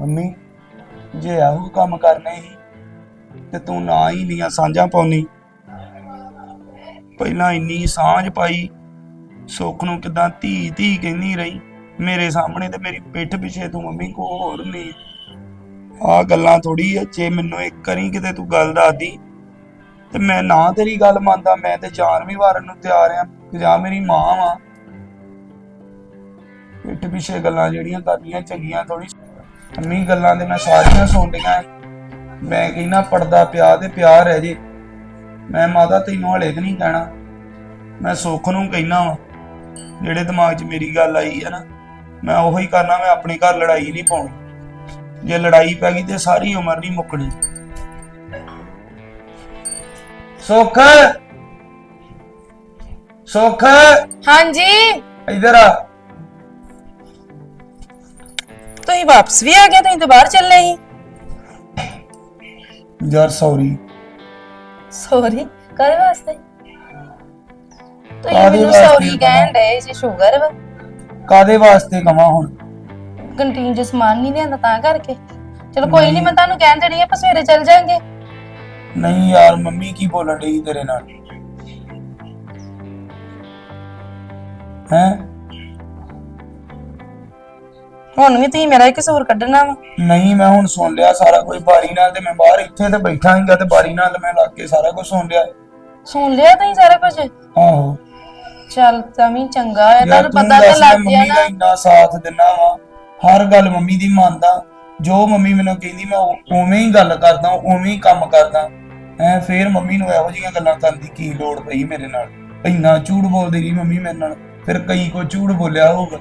Mummy, ਜੇ ਇਹੋ ਕੰਮ ਕਰਨੇ ਸੀ ਤੇ ਤੂੰ ਨਾ ਹੀ ਨੀਆਂ ਸਾਂਝਾਂ ਪਾਉਣੀ। ਪਹਿਲਾਂ ਇੰਨੀ ਸਾਂਝ ਪਾਈ, ਸੁੱਖ ਨੂੰ ਕਿਦਾਂ ਧੀ ਧੀ ਕਹਿੰਦੀ ਰਹੀ। ਮੇਰੇ ਸਾਹਮਣੇ ਤੇ ਮੇਰੀ ਪਿੱਠ ਪਿੱਛੇ ਤੂੰ ਮੰਮੀ ਕੋ ਹੋਰ ਨਹੀਂ ਆ ਗੱਲਾਂ ਥੋੜੀ ਆ, ਜੇ ਮੈਨੂੰ ਇੱਕ ਕਰੀ ਕਿਤੇ ਤੂੰ ਗੱਲ ਦੱਸਦੀ, ਤੇ ਮੈਂ ਨਾ ਤੇਰੀ ਗੱਲ ਮੰਨਦਾ, ਮੈਂ ਤੇ ਚਾਰਵੀਂ ਵੀ ਵਾਰਨ ਨੂੰ ਤਿਆਰ ਆ ਜਾਂ ਮੇਰੀ ਮਾਂ ਵਾ। ਪਿੱਠ ਪਿੱਛੇ ਗੱਲਾਂ ਜਿਹੜੀਆਂ ਕਰਨੀਆਂ ਚੰਗੀਆਂ ਥੋੜੀ ਅੰਮੀ ਗੱਲਾਂ ਤੇ ਮੈਂ ਸਾਰੀਆਂ ਸੁਣ ਲਈਆਂ। ਮੈਂ ਕਹਿੰਦਾ ਪੜਦਾ ਪਿਆ ਤੇ ਪਿਆ ਰਹਿ ਜੇ। ਮੈਂ ਮਾਤਾ ਤੈਨੂੰ ਹਲੇ ਨਹੀਂ ਕਹਿਣਾ। ਮੈਂ ਸੁੱਖ ਨੂੰ ਕਹਿਣਾ ਵਾ। ਜਿਹੜੇ ਦਿਮਾਗ 'ਚ ਮੇਰੀ ਗੱਲ ਆਈ ਹੈ ਨਾ ਮੈਂ ਉਹੀ ਕਰਨਾ ਮੈਂ ਆਪਣੇ ਘਰ ਲੜਾਈ ਨਹੀਂ ਪਾਉਣੀ। ਜੇ ਲੜਾਈ ਪੈ ਗਈ ਤੇ ਸਾਰੀ ਉਮਰ ਨਹੀਂ ਮੁੱਕਣੀ। ਸੁੱਖ? ਸੁੱਖ? ਹਾਂਜੀ। ਇਧਰ ਆ। ਤੁਸੀਂ ਵਾਪਸ ਵੀ ਆ ਗਏ ਤੁਸੀਂ ਤਾਂ ਬਾਹਰ ਚੱਲੇ ਸੀ? ਯਾਰ ਸੌਰੀ ਸੌਰੀ ਕਾਹਦੇ ਵਾਸਤੇ? ਤੁਸੀਂ ਕਾਹਦੇ ਮੈਨੂੰ ਵਾਸਤੇ ਸੌਰੀ? ਕਹਿਣ ਡਏ ਸੀ ਸ਼ੂਗਰ ਵਾ। ਕਾਦੇ ਵਾਸਤੇ ਕਵਾਂ ਹੁਣ? ਕੰਟੀਨ 'ਚ ਸਮਾਨ ਨਹੀਂ ਲਿਆਂਦਾ ਤਾਂ ਕਰਕੇ। ਚਲੋ ਕੋਈ ਨਹੀਂ ਮੈਂ ਤੁਹਾਨੂੰ ਕਹਿਣ ਦੇਣੀ ਆਪਾਂ ਸਵੇਰੇ ਚੱਲ ਜਾਾਂਗੇ। ਨਹੀਂ ਯਾਰ ਮੰਮੀ ਕੀ ਬੋਲਣ ਰਹੀ ਤੇਰੇ ਨਾਲ? ਹੈ? ਹੁਣ ਵੀ ਤੁਸੀਂ ਮੇਰਾ ਹੀ ਕਸੂਰ ਕੱਢਣਾ ਵਾ। ਨਹੀਂ ਮੈਂ ਹੁਣ ਸੁਣ ਲਿਆ ਸਾਰਾ ਕੁਝ ਬਾਰੀ ਨਾਲ ਤੇ ਮੈਂ ਬਾਹਰ ਇੱਥੇ ਤੇ ਬੈਠਾ ਹਾਂਗਾ ਤੇ ਬਾਰੀ ਨਾਲ ਮੈਂ ਲੱਗ ਕੇ ਸਾਰਾ ਕੁਝ ਸੁਣ ਲਿਆ। ਸੁਣ ਲਿਆ ਤੁਸੀਂ ਸਾਰਾ ਕੁਝ ਆਹੋ। ਚੱਲ ਤਾਂ ਵੀ ਚੰਗਾ ਹੈ ਯਾਰ ਤੁਹਾਨੂੰ ਪਤਾ ਤਾਂ ਲੱਗ ਗਿਆ ਨਾ। ਇੰਨਾ ਸਾਥ ਦਿੰਨਾ ਵਾ ਹਰ ਗੱਲ ਮੰਮੀ ਦੀ ਮੰਨਦਾ। ਜੋ ਮੰਮੀ ਮੈਨੂੰ ਕਹਿੰਦੀ ਮੈਂ ਉਵੇਂ ਹੀ ਗੱਲ ਕਰਦਾ ਉਵੇਂ ਹੀ ਕੰਮ ਕਰਦਾ। ਐ ਫੇਰ ਮੰਮੀ ਨੂੰ ਇਹੋ ਜਿਹੀਆਂ ਗੱਲਾਂ ਕਰਨ ਦੀ ਕੀ ਲੋੜ ਪਈ ਮੇਰੇ ਨਾਲ? ਇੰਨਾ ਝੂਠ ਬੋਲਦੀ ਰਹੀ ਮੰਮੀ ਮੇਰੇ ਨਾਲ ਫਿਰ ਕਈ ਕੋ ਝੂਠ ਬੋਲਿਆ ਹੋਊਗਾ।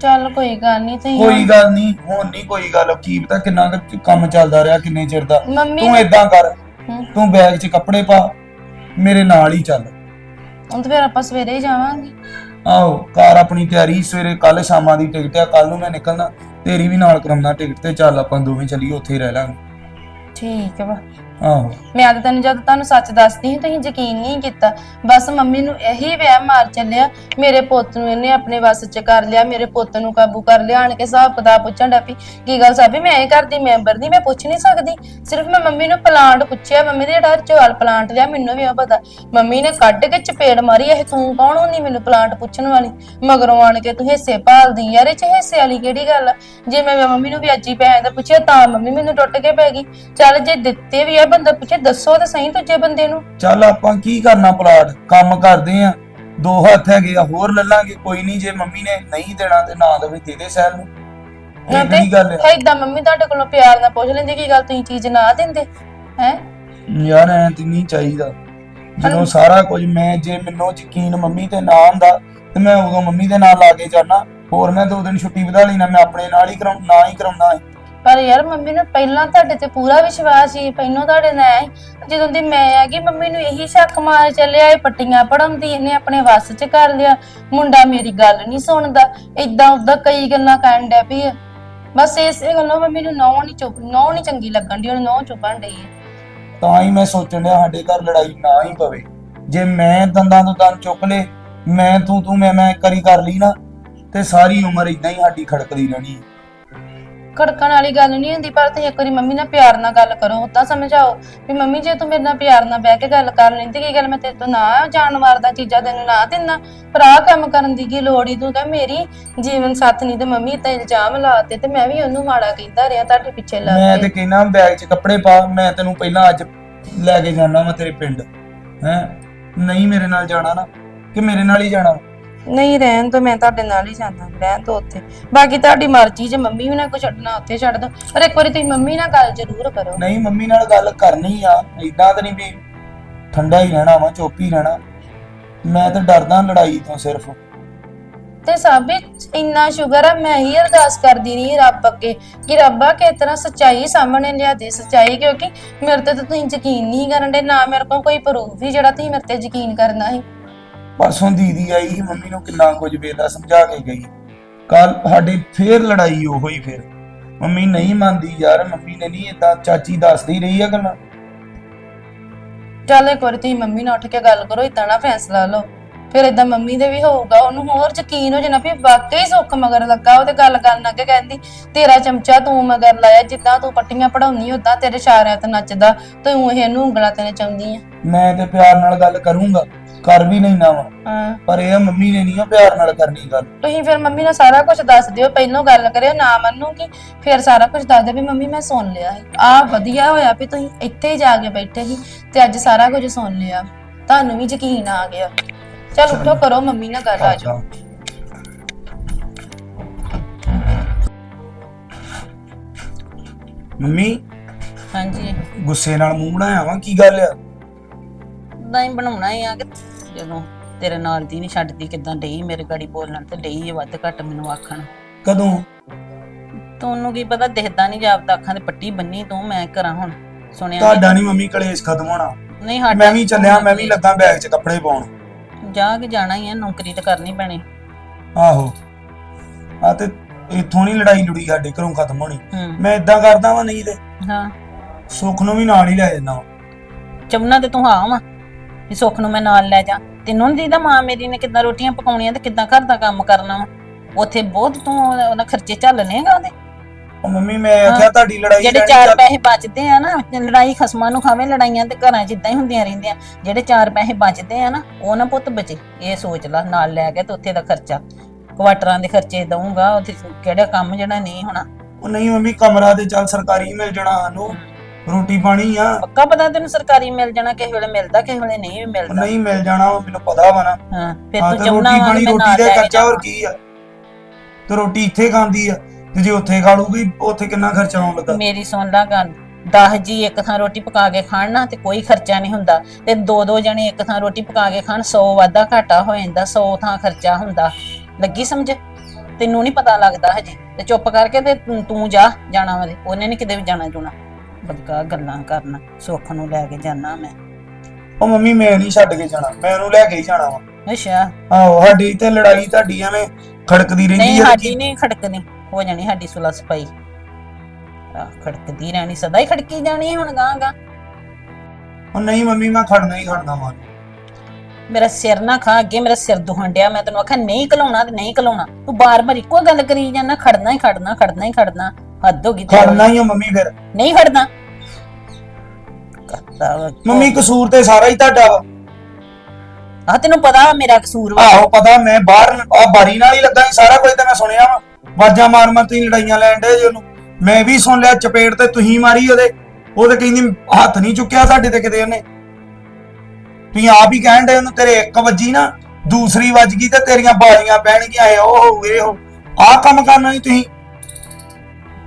ਚੱਲ ਕੋਈ ਗੱਲ ਨਹੀਂ ਤੁਸੀਂ ਕੋਈ ਗੱਲ ਨਹੀਂ ਹੁਣ ਨਹੀਂ ਕੋਈ ਗੱਲ। ਕੀ ਪਤਾ ਕਿੰਨਾ ਕੁ ਕੰਮ ਚੱਲਦਾ ਰਿਹਾ ਕਿੰਨੇ ਚਿਰ ਦਾ। ਮੰਮੀ ਤੂੰ ਏਦਾਂ ਕਰ ਤੂੰ ਬੈਗ 'ਚ ਕੱਪੜੇ ਪਾ ਮੇਰੇ ਨਾਲ ਹੀ ਚੱਲ। ਹੁਣ ਤਾਂ ਫਿਰ ਆਪਾਂ ਸਵੇਰੇ ਹੀ ਜਾਵਾਂਗੇ। ਆਹੋ ਕਾਰ ਆਪਣੀ ਤਿਆਰੀ ਸਵੇਰੇ ਕੱਲ ਸ਼ਾਮਾਂ ਦੀ ਟਿਕਟ ਆ ਕੱਲ ਨੂੰ ਮੈਂ ਨਿਕਲਣਾ ਤੇਰੀ ਵੀ ਨਾਲ ਕਰਾਉਣਾ ਟਿਕਟ ਤੇ ਚੱਲ ਆਪਾਂ ਦੋਵੇਂ ਚੱਲੀਏ ਉੱਥੇ ਹੀ ਰਹਿ ਲਾਂਗੇ। ਠੀਕ ਵਾ। ਆਹੋ। ਮੈਂ ਤਾਂ ਤੈਨੂੰ ਜਦ ਤੁਹਾਨੂੰ ਸੱਚ ਦੱਸਦੀ ਸੀ, ਤੁਸੀਂ ਯਕੀਨ ਨਹੀਂ ਕੀਤਾ। ਬਸ ਮੰਮੀ ਨੂੰ ਇਹੀ ਵਹਿਮ ਮਾਰ ਚੱਲਿਆ। ਮੇਰੇ ਪੁੱਤ ਨੂੰ ਇਹਨੇ ਆਪਣੇ ਵੱਸ 'ਚ ਕਰ ਲਿਆ, ਮੇਰੇ ਪੁੱਤ ਨੂੰ ਕਾਬੂ ਕਰ ਲਿਆ। ਆਣ ਕੇ ਹਿਸਾਬ ਕਿਤਾਬ ਪੁੱਛਣ ਡੱਪੀ ਕੀ ਗੱਲ ਸਾਬੀ, ਮੈਂ ਇਹ ਕਰਦੀ ਮੈਂਬਰ ਦੀ ਮੈਂ ਪੁੱਛ ਨਹੀਂ ਸਕਦੀ। ਸਿਰਫ ਮੈਂ ਮੰਮੀ ਨੂੰ ਪਲਾਂਟ ਪੁੱਛਿਆ, ਮੰਮੀ ਦੇ ਜਿਹੜਾ ਚੌਲ ਪਲਾਂਟ ਲਿਆ, ਮੈਨੂੰ ਵੀ ਉਹ ਪਤਾ। ਮੰਮੀ ਨੇ ਕੱਢ ਕੇ ਚਪੇੜ ਮਾਰੀ, ਇਹ ਤੂੰ ਕੌਣ ਹੁੰਦੀ ਮੈਨੂੰ ਪਲਾਂਟ ਪੁੱਛਣ ਵਾਲੀ? ਮਗਰੋਂ ਆਣ ਕੇ ਤੂੰ ਹਿੱਸੇ ਭਾਲਦੀ ਯਾਰ, ਇਹ ਚ ਹਿੱਸੇ ਵਾਲੀ ਕਿਹੜੀ ਗੱਲ ਆ? ਜੇ ਮੈਂ ਮੰਮੀ ਨੂੰ ਵੀ ਵਿਆਜੀ ਪੈਸੇ ਦਾ ਪੁੱਛਿਆ, ਤਾਂ ਮੰਮੀ ਮੈਨੂੰ ਟੁੱਟ ਕੇ ਪੈ ਗਈ। ਚੱਲ ਜੇ ਦਿੱਤੇ ਵੀ ਆ ਬੰਦਾ ਪੁੱਛੇ ਦੱਸੋ ਤਾਂ ਸਹੀ ਦੂਜੇ ਬੰਦੇ ਨੂੰ। ਚੱਲ ਆਪਾਂ ਕੀ ਕਰਨਾ ਪਲਾਟ? ਕੰਮ ਕਰਦੇ ਆ। ਦੋ ਹੱਥ ਹੈਗੇ ਆ ਹੋਰ ਲੈ ਲਾਂਗੇ। ਕੋਈ ਨਹੀਂ ਜੇ ਮੰਮੀ ਨੇ ਨਹੀਂ ਦੇਣਾ ਤੇ ਨਾ ਦੇਵੇ ਦੇ ਦੇ ਸਹਿਲ ਨੂੰ। ਨਾ ਇਹ ਕਿਹੜੀ ਗੱਲ ਆ? ਏਦਾਂ ਮੰਮੀ ਤੁਹਾਡੇ ਕੋਲੋਂ ਪਿਆਰ ਨਾਲ ਪੁੱਛ ਲੈਂਦੀ ਕੀ ਗੱਲ ਤੁਸੀਂ ਚੀਜ਼ ਨਾ ਦਿੰਦੇ ਹੈ? ਯਾਰ ਐ ਤੇ ਨਹੀਂ ਚਾਹੀਦਾ। ਜਦੋਂ ਸਾਰਾ ਕੁਝ ਮੈਂ ਜੇ ਮੈਨੂੰ ਯਕੀਨ ਮੰਮੀ ਤੇ ਨਾ ਹੁੰਦਾ ਤੇ ਮੈਂ ਉਦੋਂ ਮੰਮੀ ਦੇ ਨਾਲ ਲਾ ਕੇ ਜਾਣਾ ਹੋਰ ਮੈਂ ਦੋ ਦਿਨ ਛੁੱਟੀ ਵਧਾ ਲੈਣਾ ਮੈਂ ਆਪਣੇ ਨਾਲ ਹੀ ਕਰਾਉਂ ਨਾ ਹੀ ਕਰਾਉਣਾ ਹੈ ਪਰ ਯਾਰ ਮੰਮੀ ਨੂੰ ਪਹਿਲਾਂ ਤੁਹਾਡੇ ਤੇ ਪੂਰਾ ਵਿਸ਼ਵਾਸ ਸੀ, ਪਹਿਲਾਂ ਤੁਹਾਡੇ ਨਾਲ ਸੀ। ਜਦੋਂ ਦੀ ਮੈਂ ਆ ਗਈ, ਮੰਮੀ ਨੂੰ ਇਹੀ ਸ਼ੱਕ ਮਾਰ ਚੱਲਿਆ, ਇਹ ਪੱਟੀਆਂ ਪੜਾਉਂਦੀ ਇਹਨੇ ਆਪਣੇ ਵੱਸ 'ਚ ਕਰ ਲਿਆ ਮੁੰਡਾ ਮੇਰੀ ਗੱਲ ਨਹੀਂ ਸੁਣਦਾ ਇਦਾਂ ਉਦਾਂ ਕਈ ਗੱਲਾਂ ਕਰਨ ਡੈ ਪਈ ਆ। ਬਸ ਇਸੇ ਗੱਲੋਂ ਮੰਮੀ ਨੂੰ ਨੌ ਨਹੀਂ ਚੁੱਪ ਨੌ ਨਹੀਂ ਚੰਗੀ ਲੱਗਣ ਦੀ ਉਹਨੂੰ ਨੌ ਚੁੱਪਣ ਡਈ ਹੈ ਤਾਂ ਹੀ ਮੈਂ ਸੋਚਣ ਡਿਆ, ਸਾਡੇ ਘਰ ਲੜਾਈ ਨਾ ਹੀ ਪਵੇ ਜੇ ਮੈਂ ਦੰਦਾਂ ਤੋਂ ਦੰਦ ਚੁੱਕ ਲੇ ਮੈਂ ਤੂੰ ਤੂੰ ਮੈਂ ਮੈਂ ਕਰੀ ਕਰ ਲਈ ਨਾ, ਤੇ ਸਾਰੀ ਉਮਰ ਇਦਾਂ ਹੀ ਸਾਡੀ ਖੜਕਦੀ ਰਹਿਣੀ ਹੈ। ਖੜਕਣ ਵਾਲੀ ਗੱਲ ਨਹੀਂ ਹੁੰਦੀ ਪਰ ਤੁਸੀਂ ਇੱਕ ਵਾਰੀ ਮੰਮੀ ਨਾਲ ਪਿਆਰ ਨਾਲ ਗੱਲ ਕਰੋ ਤਾਂ ਸਮਝਾਓ ਵੀ ਮੰਮੀ ਜੇ ਤੂੰ ਮੇਰੇ ਨਾਲ ਪਿਆਰ ਨਾਲ ਬਹਿ ਕੇ ਗੱਲ ਕਰ ਲੈਂਦੀ ਕੀ ਗੱਲ ਮੈਂ ਤੇਰੇ ਤੋਂ ਨਾ ਜਾਨਵਰ ਦਾ ਚੀਜ਼ਾਂ ਤੈਨੂੰ ਨਾ ਦਿੰਨਾ? ਪਰ ਆਹ ਕੰਮ ਕਰਨ ਦੀ ਕੀ ਲੋੜ ਈ? ਤੂੰ ਕਹ ਮੇਰੀ ਜੀਵਨ ਸਾਥ ਨਹੀਂ ਤੇ ਮੰਮੀ ਤੇ ਇਲਜ਼ਾਮ ਲਾਤੇ ਤੇ ਮੈਂ ਵੀ ਉਹਨੂੰ ਮਾੜਾ ਕਹਿੰਦਾ ਰਿਹਾ ਤੁਹਾਡੇ ਪਿੱਛੇ ਲੱਗ ਮੈਂ ਕੇ। ਤੇ ਕਹਿਣਾ ਬੈਗ 'ਚ ਕੱਪੜੇ ਪਾ ਮੈਂ ਤੈਨੂੰ ਪਹਿਲਾਂ ਅੱਜ ਲੈ ਕੇ ਜਾਣਾ ਵਾ ਤੇਰੇ ਪਿੰਡ ਹੈ? ਨਹੀਂ ਮੇਰੇ ਨਾਲ ਜਾਣਾ ਨਾ ਕਿ ਮੇਰੇ ਨਾਲ ਹੀ ਜਾਣਾ ਨਹੀਂ ਰਹਿਣ ਤੋਂ ਮੈਂ ਤੁਹਾਡੇ ਨਾਲ ਹੀ ਜਾਂਦਾ ਰਹਿਣ ਤੋਂ ਉੱਥੇ। ਬਾਕੀ ਤੁਹਾਡੀ ਮਰਜ਼ੀ ਜੇ ਮੰਮੀ ਵੀ ਨਾ ਕੋ ਛੱਡਣਾ ਉੱਥੇ ਛੱਡ ਦੋ। ਪਰ ਇੱਕ ਵਾਰੀ ਤੁਸੀਂ ਮੰਮੀ ਨਾਲ ਗੱਲ ਜ਼ਰੂਰ ਕਰੋ। ਨਹੀਂ ਮੰਮੀ ਨਾਲ ਗੱਲ ਕਰਨੀ ਆ ਇਦਾਂ ਤਾਂ ਨਹੀਂ ਵੀ ਠੰਡਾ ਹੀ ਰਹਿਣਾ ਵਾ ਚੁੱਪ ਹੀ ਰਹਿਣਾ। ਮੈਂ ਤਾਂ ਡਰਦਾ ਲੜਾਈ ਤੋਂ ਸਿਰਫ। ਤੇ ਸਾਬੇ ਇੰਨਾ ਸ਼ੁਗਰ ਆ ਮੈਂ ਹੀ ਅਰਦਾਸ ਕਰਦੀ ਨਹੀਂ ਰੱਬ ਅੱਗੇ ਕਿ ਰੱਬਾ ਕਿਸ ਤਰ੍ਹਾਂ ਸੱਚਾਈ ਸਾਹਮਣੇ ਲਿਆ ਦੇ ਸੱਚਾਈ ਕਿਉਂਕਿ ਮੇਰੇ ਤੇ ਤਾਂ ਤੁਸੀਂ ਯਕੀਨ ਨਹੀਂ ਕਰਨ ਦੇ ਨਾ ਮੇਰੇ ਕੋਲ ਕੋਈ ਪ੍ਰੂਫ ਹੀ ਜਿਹੜਾ ਤੁਸੀਂ ਮੇਰੇ ਤੇ ਯਕੀਨ ਕਰਨਾ ਸੀ। ਪਰਸੋਂ ਦੀਦੀ ਆਈ ਸੀ ਮੰਮੀ ਨੂੰ ਕਿੰਨਾ ਕੁਝ ਵੇਲਾ ਸਮਝਾ ਕੇ ਗਈ। ਕੱਲ ਸਾਡੇ ਫੇਰ ਲੜਾਈ ਉਹ ਹੋਈ ਫੇਰ। ਮੰਮੀ ਨਹੀਂ ਮੰਨਦੀ ਯਾਰ ਮੰਮੀ ਨੇ ਨਹੀਂ ਇਦਾਂ ਚਾਚੀ ਦੱਸਦੀ ਰਹੀ ਆ ਗੱਲਾਂ। ਚੱਲ ਇੱਕ ਵਾਰੀ ਤੁਸੀਂ ਮੰਮੀ ਨਾਲ ਉੱਠ ਕੇ ਗੱਲ ਕਰੋ ਇਦਾਂ ਨਾ ਫੈਸਲਾ ਲਓ। ਫਿਰ ਇਦਾਂ ਮੰਮੀ ਦੇ ਵੀ ਹੋਊਗਾ ਉਹਨੂੰ ਹੋਰ ਯਕੀਨ ਹੋ ਜਾਣਾ ਵੀ ਵਾਕਈ ਸੁੱਖ ਮਗਰ ਲੱਗਾ ਉਹ ਤੇ ਗੱਲ ਕਰਨ ਅੱਗੇ ਕਹਿੰਦੀ ਤੇਰਾ ਚਮਚਾ ਤੂੰ ਮਗਰ ਲਾਇਆ ਜਿੱਦਾਂ ਤੂੰ ਪੱਟੀਆਂ ਪੜਾਉਣੀ ਉਦਾਂ ਤੇਰੇ ਇਸ਼ਾਰਿਆਂ ਤੇ ਨੱਚਦਾ ਤੂੰ ਇਹਨੂੰ ਉਂਗਲਾਂ ਤੇ ਨਚਾਉਂਦੀ ਆ। ਮੈਂ ਤੇ ਪਿਆਰ ਨਾਲ ਗੱਲ ਕਰੂੰਗਾ। ਕਰ ਵੀ ਨਹੀਂ ਨਾ ਵਾ। ਹਾਂ। ਪਰ ਇਹ ਮੰਮੀ ਨੇ ਨਹੀਂ ਪਿਆਰ ਨਾਲ ਕਰਨੀ ਗੱਲ। ਤੁਸੀਂ ਫਿਰ ਮੰਮੀ ਨੂੰ ਸਾਰਾ ਕੁਝ ਦੱਸ ਦਿਓ ਪਹਿਲਾਂ ਗੱਲ ਕਰਿਓ ਨਾ ਮੰਨੂਗੀ ਫਿਰ ਸਾਰਾ ਕੁਝ ਦੱਸ ਦਿਓ ਵੀ ਮੰਮੀ ਮੈਂ ਸੁਣ ਲਿਆ ਹੈ ਆ ਵਧੀਆ ਹੋਇਆ ਵੀ ਤੁਸੀਂ ਇੱਥੇ ਹੀ ਜਾ ਕੇ ਬੈਠੇ ਸੀ ਤੇ ਅੱਜ ਸਾਰਾ ਕੁਝ ਸੁਣ ਲਿਆ। ਤੁਹਾਨੂੰ ਵੀ ਯਕੀਨ ਆ ਗਿਆ। ਚਲ ਉੱਠੋ ਕਰੋ ਮੰਮੀ ਨਾਲ ਗੱਲ ਆ ਜਾਓ। ਮੰਮੀ ਹਾਂਜੀ। ਗੁੱਸੇ ਨਾਲ ਮੂੰਹ ਬਣਾਇਆ ਵਾ ਕੀ ਗੱਲ ਆ? ਉਦਾਂ ਹੀ ਬਣਾਉਣਾ ਹੀ ਆ ਕਿ ਜਦੋਂ ਤੇਰੇ ਨਾਲ ਦੀ ਨਹੀਂ ਛੱਡਦੀ ਕਿਦਾਂ ਡਈ ਮੇਰੇ ਗਾੜੀ ਬੋਲਣ ਤੇ ਡਈ ਇਹ ਵੱਧ ਘੱਟ ਮੈਨੂੰ ਆਖਣ। ਕਦੋਂ? ਤੁਹਾਨੂੰ ਕੀ ਪਤਾ ਦਿਖਦਾ ਨਹੀਂ ਜਾਪਦਾ ਅੱਖਾਂ ਤੇ ਪੱਟੀ ਬੰਨੀ ਤੂੰ ਮੈਂ ਕਰਾਂ ਹੁਣ ਸੁਣਿਆ ਨੀ? ਤੁਹਾਡਾ ਨਹੀਂ ਮੰਮੀ ਕਲੇਸ਼ ਖਤਮ ਹੋਣਾ। ਨਹੀਂ ਸਾਡਾ ਮੈਂ ਵੀ ਚੱਲਿਆ ਮੈਂ ਵੀ ਲੱਗਾ ਬੈਗ 'ਚ ਕੱਪੜੇ ਪਾਉਣ। ਜਾ ਕੇ ਜਾਣਾ ਹੀ ਆ ਨੌਕਰੀ ਤੇ ਕਰਨੀ ਪੈਣੀ। ਆਹੋ। ਆ ਤੇ ਇੱਥੋਂ ਨਹੀਂ ਲੜਾਈ ਲੁੜੀ ਸਾਡੇ ਘਰੋਂ ਖਤਮ ਹੋਣੀ। ਹੂੰ। ਮੈਂ ਇਦਾਂ ਕਰਦਾ ਵਾਂ ਨਹੀਂ ਤੇ ਹਾਂ। ਸੁੱਖ ਨੂੰ ਵੀ ਨਾਲ ਹੀ ਲੈ ਜਾਂਦਾ ਚਮਨਾ ਤੇ ਤੂੰ ਹਾਂ ਵਾ। ਵੀ ਸੁੱਖ ਨੂੰ ਮੈਂ ਨਾਲ ਲੈ ਜਾ। ਤੈਨੂੰ ਨਹੀਂ ਦੀਦਾ ਮਾਂ ਮੇਰੀ ਨੇ ਕਿੱਦਾਂ ਰੋਟੀਆਂ ਪਕਾਉਣੀਆਂ ਤੇ ਕਿੱਦਾਂ ਘਰ ਦਾ ਕੰਮ ਕਰਨਾ ਵਾ? ਉੱਥੇ ਬਹੁਤ ਤੂੰ ਉਹਨਾਂ ਖਰਚੇ ਝੱਲਣੇਗਾ ਉਹਦੇ। ਉਹ ਮੰਮੀ ਮੈਂ ਆਖਿਆ ਤੁਹਾਡੀ ਲੜਾਈ ਜਿਹੜੇ ਚਾਰ ਪੈਸੇ ਬਚਦੇ ਆ ਨਾ ਲੜਾਈ ਖਸਮਾਂ ਨੂੰ ਖਾਵੇਂ ਲੜਾਈਆਂ ਤੇ ਘਰਾਂ 'ਚ ਇਦਾਂ ਹੀ ਹੁੰਦੀਆਂ ਰਹਿੰਦੀਆਂ। ਜਿਹੜੇ ਚਾਰ ਪੈਸੇ ਬਚਦੇ ਆ ਨਾ ਉਹ ਨਾ ਪੁੱਤ ਬਚੇ। ਇਹ ਸੋਚ ਲੈ ਨਾਲ ਲੈ ਕੇ ਤੇ ਉੱਥੇ ਦਾ ਖਰਚਾ। ਕੁਆਟਰਾਂ ਦੇ ਖਰਚੇ ਦਊਂਗਾ ਉੱਥੇ ਕਿਹੜਾ ਕੰਮ ਜਿਹੜਾ ਨਹੀਂ ਹੋਣਾ। ਉਹ ਨਹੀਂ ਮੰਮੀ ਕਮਰਾ ਤੇ ਚੱਲ ਸਰਕਾਰੀ ਮਿਲ ਜਾਣਾ ਸਾਨੂੰ। ਰੋਟੀ ਪਾਣੀ ਆ। ਪੱਕਾ ਪਤਾ ਤੈਨੂੰ ਸਰਕਾਰੀ ਮਿਲ ਜਾਣਾ ਕਿਸੇ ਵੇਲੇ ਮਿਲਦਾ ਕਿਸੇ ਵੇਲੇ ਨਹੀਂ ਵੀ ਉਹ ਮਿਲਦਾ। ਨਹੀਂ ਮਿਲ ਜਾਣਾ ਉਹ ਮੈਨੂੰ ਪਤਾ ਵਾ ਨਾ। ਹਾਂ ਫਿਰ ਹਾਂ ਤੂੰ ਤੇ ਚਾਹੁੰਦਾ ਰੋਟੀ ਵਾ ਪਾਣੀ ਮੈਂ ਰੋਟੀ ਨਾਲ ਦਾ ਲੈ ਕੇ ਖਰਚਾ ਹੋਰ ਕੀ ਆ? ਤੇ ਰੋਟੀ ਇੱਥੇ ਖਾਂਦੀ ਆ ਤੇ ਜੇ ਉੱਥੇ ਖਾ ਲੂਗੀ ਉੱਥੇ ਕਿੰਨਾ ਖਰਚਾ ਆਉਣ ਲੱਗਾ? ਮੇਰੀ ਸੁਣ ਲਾ ਗੱਲ 10 ਜੀ ਇੱਕ ਥਾਂ ਰੋਟੀ ਪਕਾ ਕੇ ਖਾਣ ਨਾ ਤੇ ਕੋਈ ਖਰਚਾ ਨਹੀਂ ਹੁੰਦਾ। ਤੇ ਦੋ ਦੋ ਜਣੇ ਇੱਕ ਥਾਂ ਰੋਟੀ ਪਕਾ ਕੇ ਖਾਣ 100 ਵਾਧਾ ਘਾਟਾ ਹੋ ਜਾਂਦਾ 100 ਥਾਂ ਖਰਚਾ ਹੁੰਦਾ। ਲੱਗੀ ਸਮਝ? ਤੈਨੂੰ ਨਹੀਂ ਪਤਾ ਲੱਗਦਾ ਹਜੇ। ਤੇ ਚੁੱਪ ਕਰਕੇ ਤੇ ਤੂੰ- ਤੂੰ ਜਾ ਜਾਣਾ ਵਾ ਤੇ। ਉਹਨੇ ਨਹੀਂ ਕਿਤੇ ਵੀ ਜਾਣਾ ਜੁਣਾ ਬਦਕਾ ਗੱਲਾਂ ਕਰਨਾ ਸੁੱਖ ਨੂੰ ਲੈ ਕੇ ਜਾਣਾ ਮੈਂ। ਉਹ ਮੰਮੀ ਮੈਂ ਨਹੀਂ ਛੱਡ ਕੇ ਜਾਣਾ ਮੈਂ ਉਹਨੂੰ ਲੈ ਕੇ ਹੀ ਜਾਣਾ ਵਾ। ਅੱਛਾ। ਆਹੋ ਸਾਡੀ ਤੇ ਲੜਾਈ ਤੁਹਾਡੀ ਐਵੇਂ ਖੜਕਦੀ ਰਹਿੰਦੀ ਨਹੀਂ ਸਾਡੀ ਨਹੀਂ ਖੜਕਣੀ ਹੋ ਜਾਣੀ ਸਾਡੀ ਸੁਲਾ ਸਫ਼ਾਈ। ਆ ਖੜਕਦੀ ਰਹਿਣੀ ਸਦਾ ਹੀ ਖੜਕੀ ਜਾਣੀ ਹੁਣ ਗਾਂ ਗਾਂ ਉਹ ਨਹੀਂ ਮੰਮੀ ਮੈਂ ਖੜਨਾ ਹੀ ਖੜਨਾ ਵਾ। ਮੇਰਾ ਸਿਰ ਨਾ ਖਾ ਅੱਗੇ ਮੇਰਾ ਸਿਰ ਡਿਆ ਮੈਂ ਤੈਨੂੰ ਆਖਿਆ ਨਹੀਂ ਘਲਾਉਣਾ ਤੇ ਨਹੀਂ ਘਲਾਉਣਾ ਤੂੰ ਬਾਰ-ਬਾਰ ਇੱਕੋ ਗੱਲ ਕਰੀ ਜਾਂਦਾ ਖੜਨਾ ਹੀ ਖੜਨਾ ਖੜਨਾ ਹੀ ਖੜਨਾ ਹੱਦ ਹੋ ਗਈ ਤੇਰੇ। ਖੜਨਾ ਹੀ ਆ ਮੰਮੀ ਫਿਰ। ਨਹੀਂ ਖੜਨਾ। ਕਰਦਾ ਵਾ। ਮੰਮੀ ਕਸੂਰ ਤੇ ਸਾਰਾ ਹੀ ਤੁਹਾਡਾ ਵਾ। ਆ ਤੈਨੂੰ ਪਤਾ ਵਾ ਮੇਰਾ ਕਸੂਰ ਵਾ। ਆਹੋ ਪਤਾ ਮੈਂ ਬਾਹਰ ਆ ਬਾਰੀ ਨਾਲ ਹੀ ਲੱਗਾ ਸੀ ਸਾਰਾ ਕੁਝ ਤਾਂ ਮੈਂ ਸੁਣਿਆ ਵਾ। ਵਾਜਾਂ ਮਾਰ ਮਾਰ ਤੁਸੀਂ ਲੜਾਈਆਂ ਲੈਣ ਡੇ ਜੀ ਉਹਨੂੰ। ਮੈਂ ਵੀ ਸੁਣ ਲਿਆ ਚਪੇੜ ਤੇ ਤੁਸੀਂ ਮਾਰੀ ਉਹਦੇ। ਉਹ ਤੇ ਕਹਿੰਦੀ ਹੱਥ ਨਹੀਂ ਚੁੱਕਿਆ ਸਾਡੇ ਤੇ ਕਿਤੇ ਉਹਨੇ। ਤੁਸੀਂ ਆਪ ਹੀ ਕਹਿਣ ਡੇ ਉਹਨੂੰ ਤੇਰੇ ਇੱਕ ਵੱਜੀ ਨਾ ਦੂਸਰੀ ਵੱਜ ਗਈ ਤੇ ਤੇਰੀਆਂ ਬਾਲੀਆਂ ਪੈਣਗੀਆਂ ਇਹ ਉਹ ਇਹ ਉਹ ਆਹ ਕੰਮ ਕਰਨਾ ਨਹੀਂ ਤੁਸੀਂ।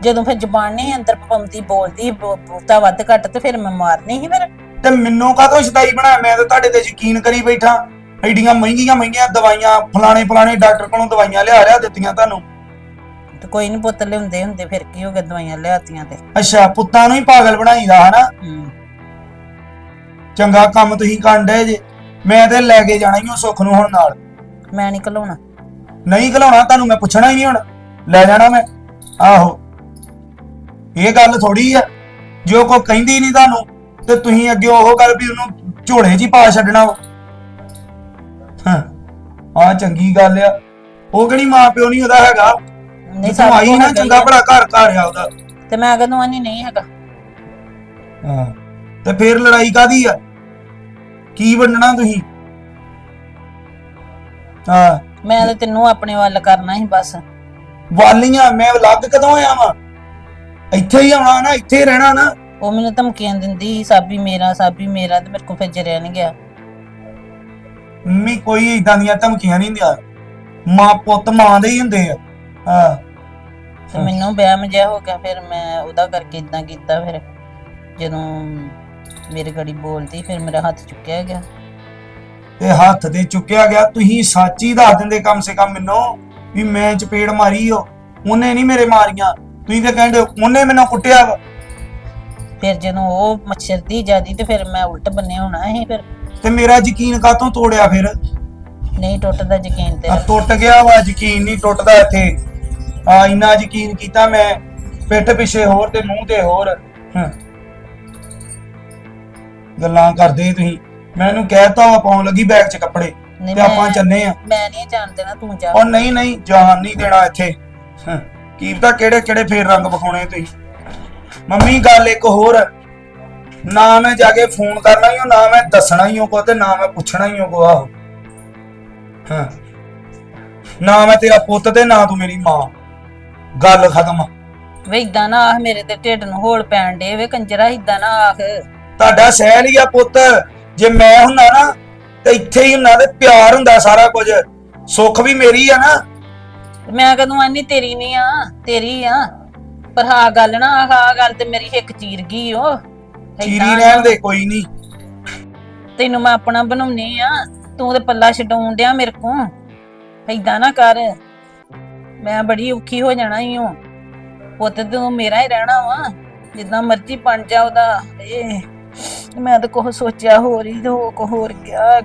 ਜਦੋਂ ਫਿਰ ਜ਼ਬਾਨ ਨਹੀਂ ਅੰਦਰ ਪੰਮਤੀ ਬੋਲਦੀ ਬਹੁਤਾ ਵੱਧ ਘੱਟ ਤੇ ਫਿਰ ਮੈਂ ਮਾਰਨੀ ਸੀ ਫਿਰ। ਤੇ ਮੈਨੂੰ ਕਾਹਤੋਂ ਸ਼ਦਾਈ ਬਣਾਇਆ? ਮੈਂ ਤਾਂ ਤੁਹਾਡੇ ਤੇ ਯਕੀਨ ਕਰੀ ਬੈਠਾ। ਐਡੀਆਂ ਮਹਿੰਗੀਆਂ ਮਹਿੰਗੀਆਂ ਦਵਾਈਆਂ ਫਲਾਣੇ ਫਲਾਣੇ ਡਾਕਟਰ ਕੋਲੋਂ ਦਵਾਈਆਂ ਲਿਆ ਲਿਆ ਦਿੱਤੀਆਂ ਤੁਹਾਨੂੰ। ਤੇ ਕੋਈ ਨਹੀਂ ਪੁੱਤ ਲਿਆਉਂਦੇ ਹੁੰਦੇ ਫਿਰ ਕੀ ਹੋ ਗਿਆ ਦਵਾਈਆਂ ਲਿਆਤੀਆਂ ਤੇ। ਅੱਛਾ ਪੁੱਤਾਂ ਨੂੰ ਹੀ ਪਾਗਲ ਬਣਾਈਦਾ ਹਨਾ? ਹੂੰ। ਚੰਗਾ ਕੰਮ ਤੁਸੀਂ ਕਰਨ ਡਏ ਜੇ। ਮੈਂ ਤੇ ਲੈ ਕੇ ਜਾਣਾ ਹੀ ਉਹ ਸੁੱਖ ਨੂੰ ਹੁਣ ਨਾਲ। ਮੈਂ ਨਹੀਂ ਘਲਾਉਣਾ। ਨਹੀਂ ਘਲਾਉਣਾ ਤੁਹਾਨੂੰ ਮੈਂ ਪੁੱਛਣਾ ਹੀ ਨਹੀਂ ਹੁਣ। ਲੈ ਜਾਣਾ ਮੈਂ। ਆਹੋ। ਇਹ ਗੱਲ ਥੋੜੀ ਆ। ਜੋ ਕੋ ਕਹਿੰਦੀ ਨਹੀਂ ਤੁਹਾਨੂੰ ਤੇ ਤੁਸੀਂ ਅੱਗੇ ਉਹ ਗੱਲ ਵੀ ਉਹਨੂੰ ਝੋਲੇ 'ਚ ਹੀ ਪਾ ਛੱਡਣਾ ਹਾਂ ਆ ਚੰਗੀ ਗੱਲ ਆ। ਉਹ ਕਿਹੜੀ ਮਾਂ ਪਿਓ ਨਹੀਂ ਉਹਦਾ ਹੈਗਾ। ਨਹੀਂ ਆਈ ਕੁਛ ਨਾ ਹੀ ਚੰਗਾ। ਭਲਾ ਘਰ ਘਰ ਆ ਉਹਦਾ। ਤੇ ਮੈਂ ਕਦੋਂ ਆਨੀ ਨਹੀਂ ਹੈਗਾ। ਹਾਂ ਤੇ ਫੇਰ ਲੜਾਈ ਕਾਦੀ ਆ? ਕੀ ਵੰਡਣਾ ਤੁਸੀਂ? ਹਾਂ। ਮੈਂ ਤਾਂ ਤੈਨੂੰ ਆਪਣੇ ਵੱਲ ਕਰਨਾ ਸੀ ਬਸ। ਵਾਲੀਆਂ ਮੈਂ ਅਲੱਗ ਕਦੋਂ ਆਇਆ ਵਾਂ? ਇੱਥੇ ਹੀ ਆਉਣਾ ਨਾ ਇੱਥੇ ਹੀ ਰਹਿਣਾ ਨਾ। ਉਹ ਮੈਨੂੰ ਧਮਕੀਆਂ ਦਿੰਦੀ ਸੀ ਸਾਬੀ ਮੇਰਾ ਸਾਬੀ ਮੇਰਾ ਤੇ ਮੇਰੇ ਕੋਲ ਫਿਰ ਜਰਿਆ ਨਹੀਂ ਗਿਆ। ਮੰਮੀ ਕੋਈ ਇਦਾਂ ਦੀਆਂ ਧਮਕੀਆਂ ਨਹੀਂ ਦਿਆ ਮਾਂ ਪੁੱਤ ਮਾਂ ਦੇ ਹੀ ਹੁੰਦੇ ਆ। ਹਾਂ। ਤੇ ਮੈਨੂੰ ਵਿਆਹ ਮਜਾ ਹੋ ਗਿਆ ਫਿਰ ਮੈਂ ਉਹਦਾ ਕਰਕੇ ਇਦਾਂ ਕੀਤਾ ਫਿਰ। ਜਦੋਂ ਮੇਰੇ ਗੜੀ ਬੋਲਦੀ ਫਿਰ ਮੇਰਾ ਹੱਥ ਚੁੱਕਿਆ ਗਿਆ। ਤੇ ਹੱਥ ਤੇ ਚੁੱਕਿਆ ਗਿਆ ਤੁਸੀਂ ਸੱਚ ਦੱਸ ਦਿੰਦੇ ਕਮ ਸੇ ਕਮ ਮੈਨੂੰ ਵੀ ਮੈਂ ਚਪੇੜ ਮਾਰੀ ਓ। ਉਹਨੇ ਨਹੀਂ ਮੇਰੇ ਮਾਰੀਆਂ। ਤੁਸੀਂ ਤੇ ਕਹਿੰਦੇ ਹੋ, ਉਹਨੇ ਮੈਨੂੰ ਕੁੱਟਿਆ ਵਾ। ਫਿਰ ਜਦੋਂ ਉਹ ਮੱਛਰ ਦੀ ਜਿਆਦੀ ਤੇ ਫਿਰ ਮੈਂ ਉਲਟ ਬੰਨੇ ਹੋਣਾ ਸੀ ਫਿਰ। ਤੇ ਮੇਰਾ ਯਕੀਨ ਕਾਤੋਂ ਤੋੜਿਆ ਫਿਰ? ਨਹੀਂ ਟੁੱਟਦਾ ਯਕੀਨ ਆ ਤੇਰਾ ਟੁੱਟ ਗਿਆ ਵਾ ਯਕੀਨ ਨਹੀਂ ਟੁੱਟਦਾ ਇੱਥੇ। ਆ ਇੰਨਾ ਯਕੀਨ ਕੀਤਾ ਮੈਂ ਪਿੱਠ ਪਿੱਛੇ ਹੋਰ ਤੇ ਮੂੰਹ ਤੇ ਹੋਰ। ਹਾਂ। ਗੱਲਾਂ ਕਰਦੇ ਤੁਸੀਂ। ਮੈਨੂੰ ਕਹਿਤਾ ਵਾ ਪਾਉਣ ਲੱਗੀ ਬੈਗ 'ਚ ਕੱਪੜੇ। ਨਹੀਂ ਤੇ ਆਪਾਂ ਮੈਂ- ਚੱਲੇ ਆ। ਮੈਂ ਨਹੀਂ ਜਾਣ ਦੇਣਾ ਤੂੰ ਜਾ। ਉਹ ਨਹੀਂ ਨਹੀਂ ਜਾਨ ਨਹੀਂ ਦੇਣਾ ਇੱਥੇ। ਹਾਂ, ਕੀ ਪਤਾ ਕਿਹੜੇ ਕਿਹੜੇ ਫੇਰ ਰੰਗ ਵਿਖਾਉਣੇ ਤੁਸੀਂ। ਮੰਮੀ ਗੱਲ ਇੱਕ ਹੋਰ। ਨਾ ਮੈਂ ਜਾ ਕੇ ਫੋਨ ਕਰਨਾ ਹੀ ਨਾ ਮੈਂ ਦੱਸਣਾ ਹੀ ਕੋ ਤੇ ਨਾ ਮੈਂ ਪੁੱਛਣਾ ਹੀ ਕੋ ਆਹੋ। ਹਾਂ। ਨਾ ਮੈਂ ਤੇਰਾ ਪੁੱਤ ਤੇ ਨਾ ਤੂੰ ਮੇਰੀ ਮਾਂ। ਗੱਲ ਖਤਮ। ਵੇ ਇਦਾਂ ਨਾ ਆਖ ਮੇਰੇ ਤੇ ਢਿੱਡ ਨੂੰ ਹੋਲ ਪੈਣ ਡੇ ਵੇ ਕੰਜਰਾ ਇਦਾਂ ਨਾ ਆਖ। ਤੁਹਾਡਾ ਸਹਿਲ ਹੀ ਆ ਪੁੱਤ। ਜੇ ਮੈਂ ਹੁੰਨਾ ਨਾ ਤੇ ਇੱਥੇ ਹੀ ਹੁੰਨਾ ਤੇ ਪਿਆਰ ਹੁੰਦਾ ਸਾਰਾ ਕੁਝ ਸੁੱਖ ਵੀ ਮੇਰੀ ਆ ਨਾ। ਮੈਂ ਕਦੋਂ ਆਨੀ ਤੇਰੀ ਨਹੀਂ ਆ ਤੇਰੀ ਆ। ਪਰ ਹਾਂ ਗੱਲ ਨਾ ਆਹ ਆਹ ਗੱਲ ਤੇ ਮੇਰੀ ਹਿੱਕ ਚੀਰ ਗਈ ਓ ਚੀਰੀ ਰਹਿਣ ਦੇ ਕੋਈ ਨਹੀਂ ਤੈਨੂੰ ਮੈਂ ਆਪਣਾ ਬਣਾਉਣੀ ਆ ਤੂੰ ਤੇ ਪੱਲਾ ਛਡਾਉਣ ਡਿਆ ਮੇਰੇ ਕੋ ਏਦਾਂ ਨਾ ਕਰ। ਮੈਂ ਬੜੀ ਔਖੀ ਹੋ ਜਾਣਾ ਈ ਓ। ਪੁੱਤ ਤੇ ਮੇਰਾ ਹੀ ਰਹਿਣਾ ਵਾ। ਜਿੱਦਾਂ ਮਰਜ਼ੀ ਬਣ ਜਾ ਉਹਦਾ। ਏ ਮੈਂ ਤਾਂ ਕੁਛ ਸੋਚਿਆ ਹੋਰ ਹੀ ਉਹ ਕੁਛ ਹੋਰ ਗਿਆ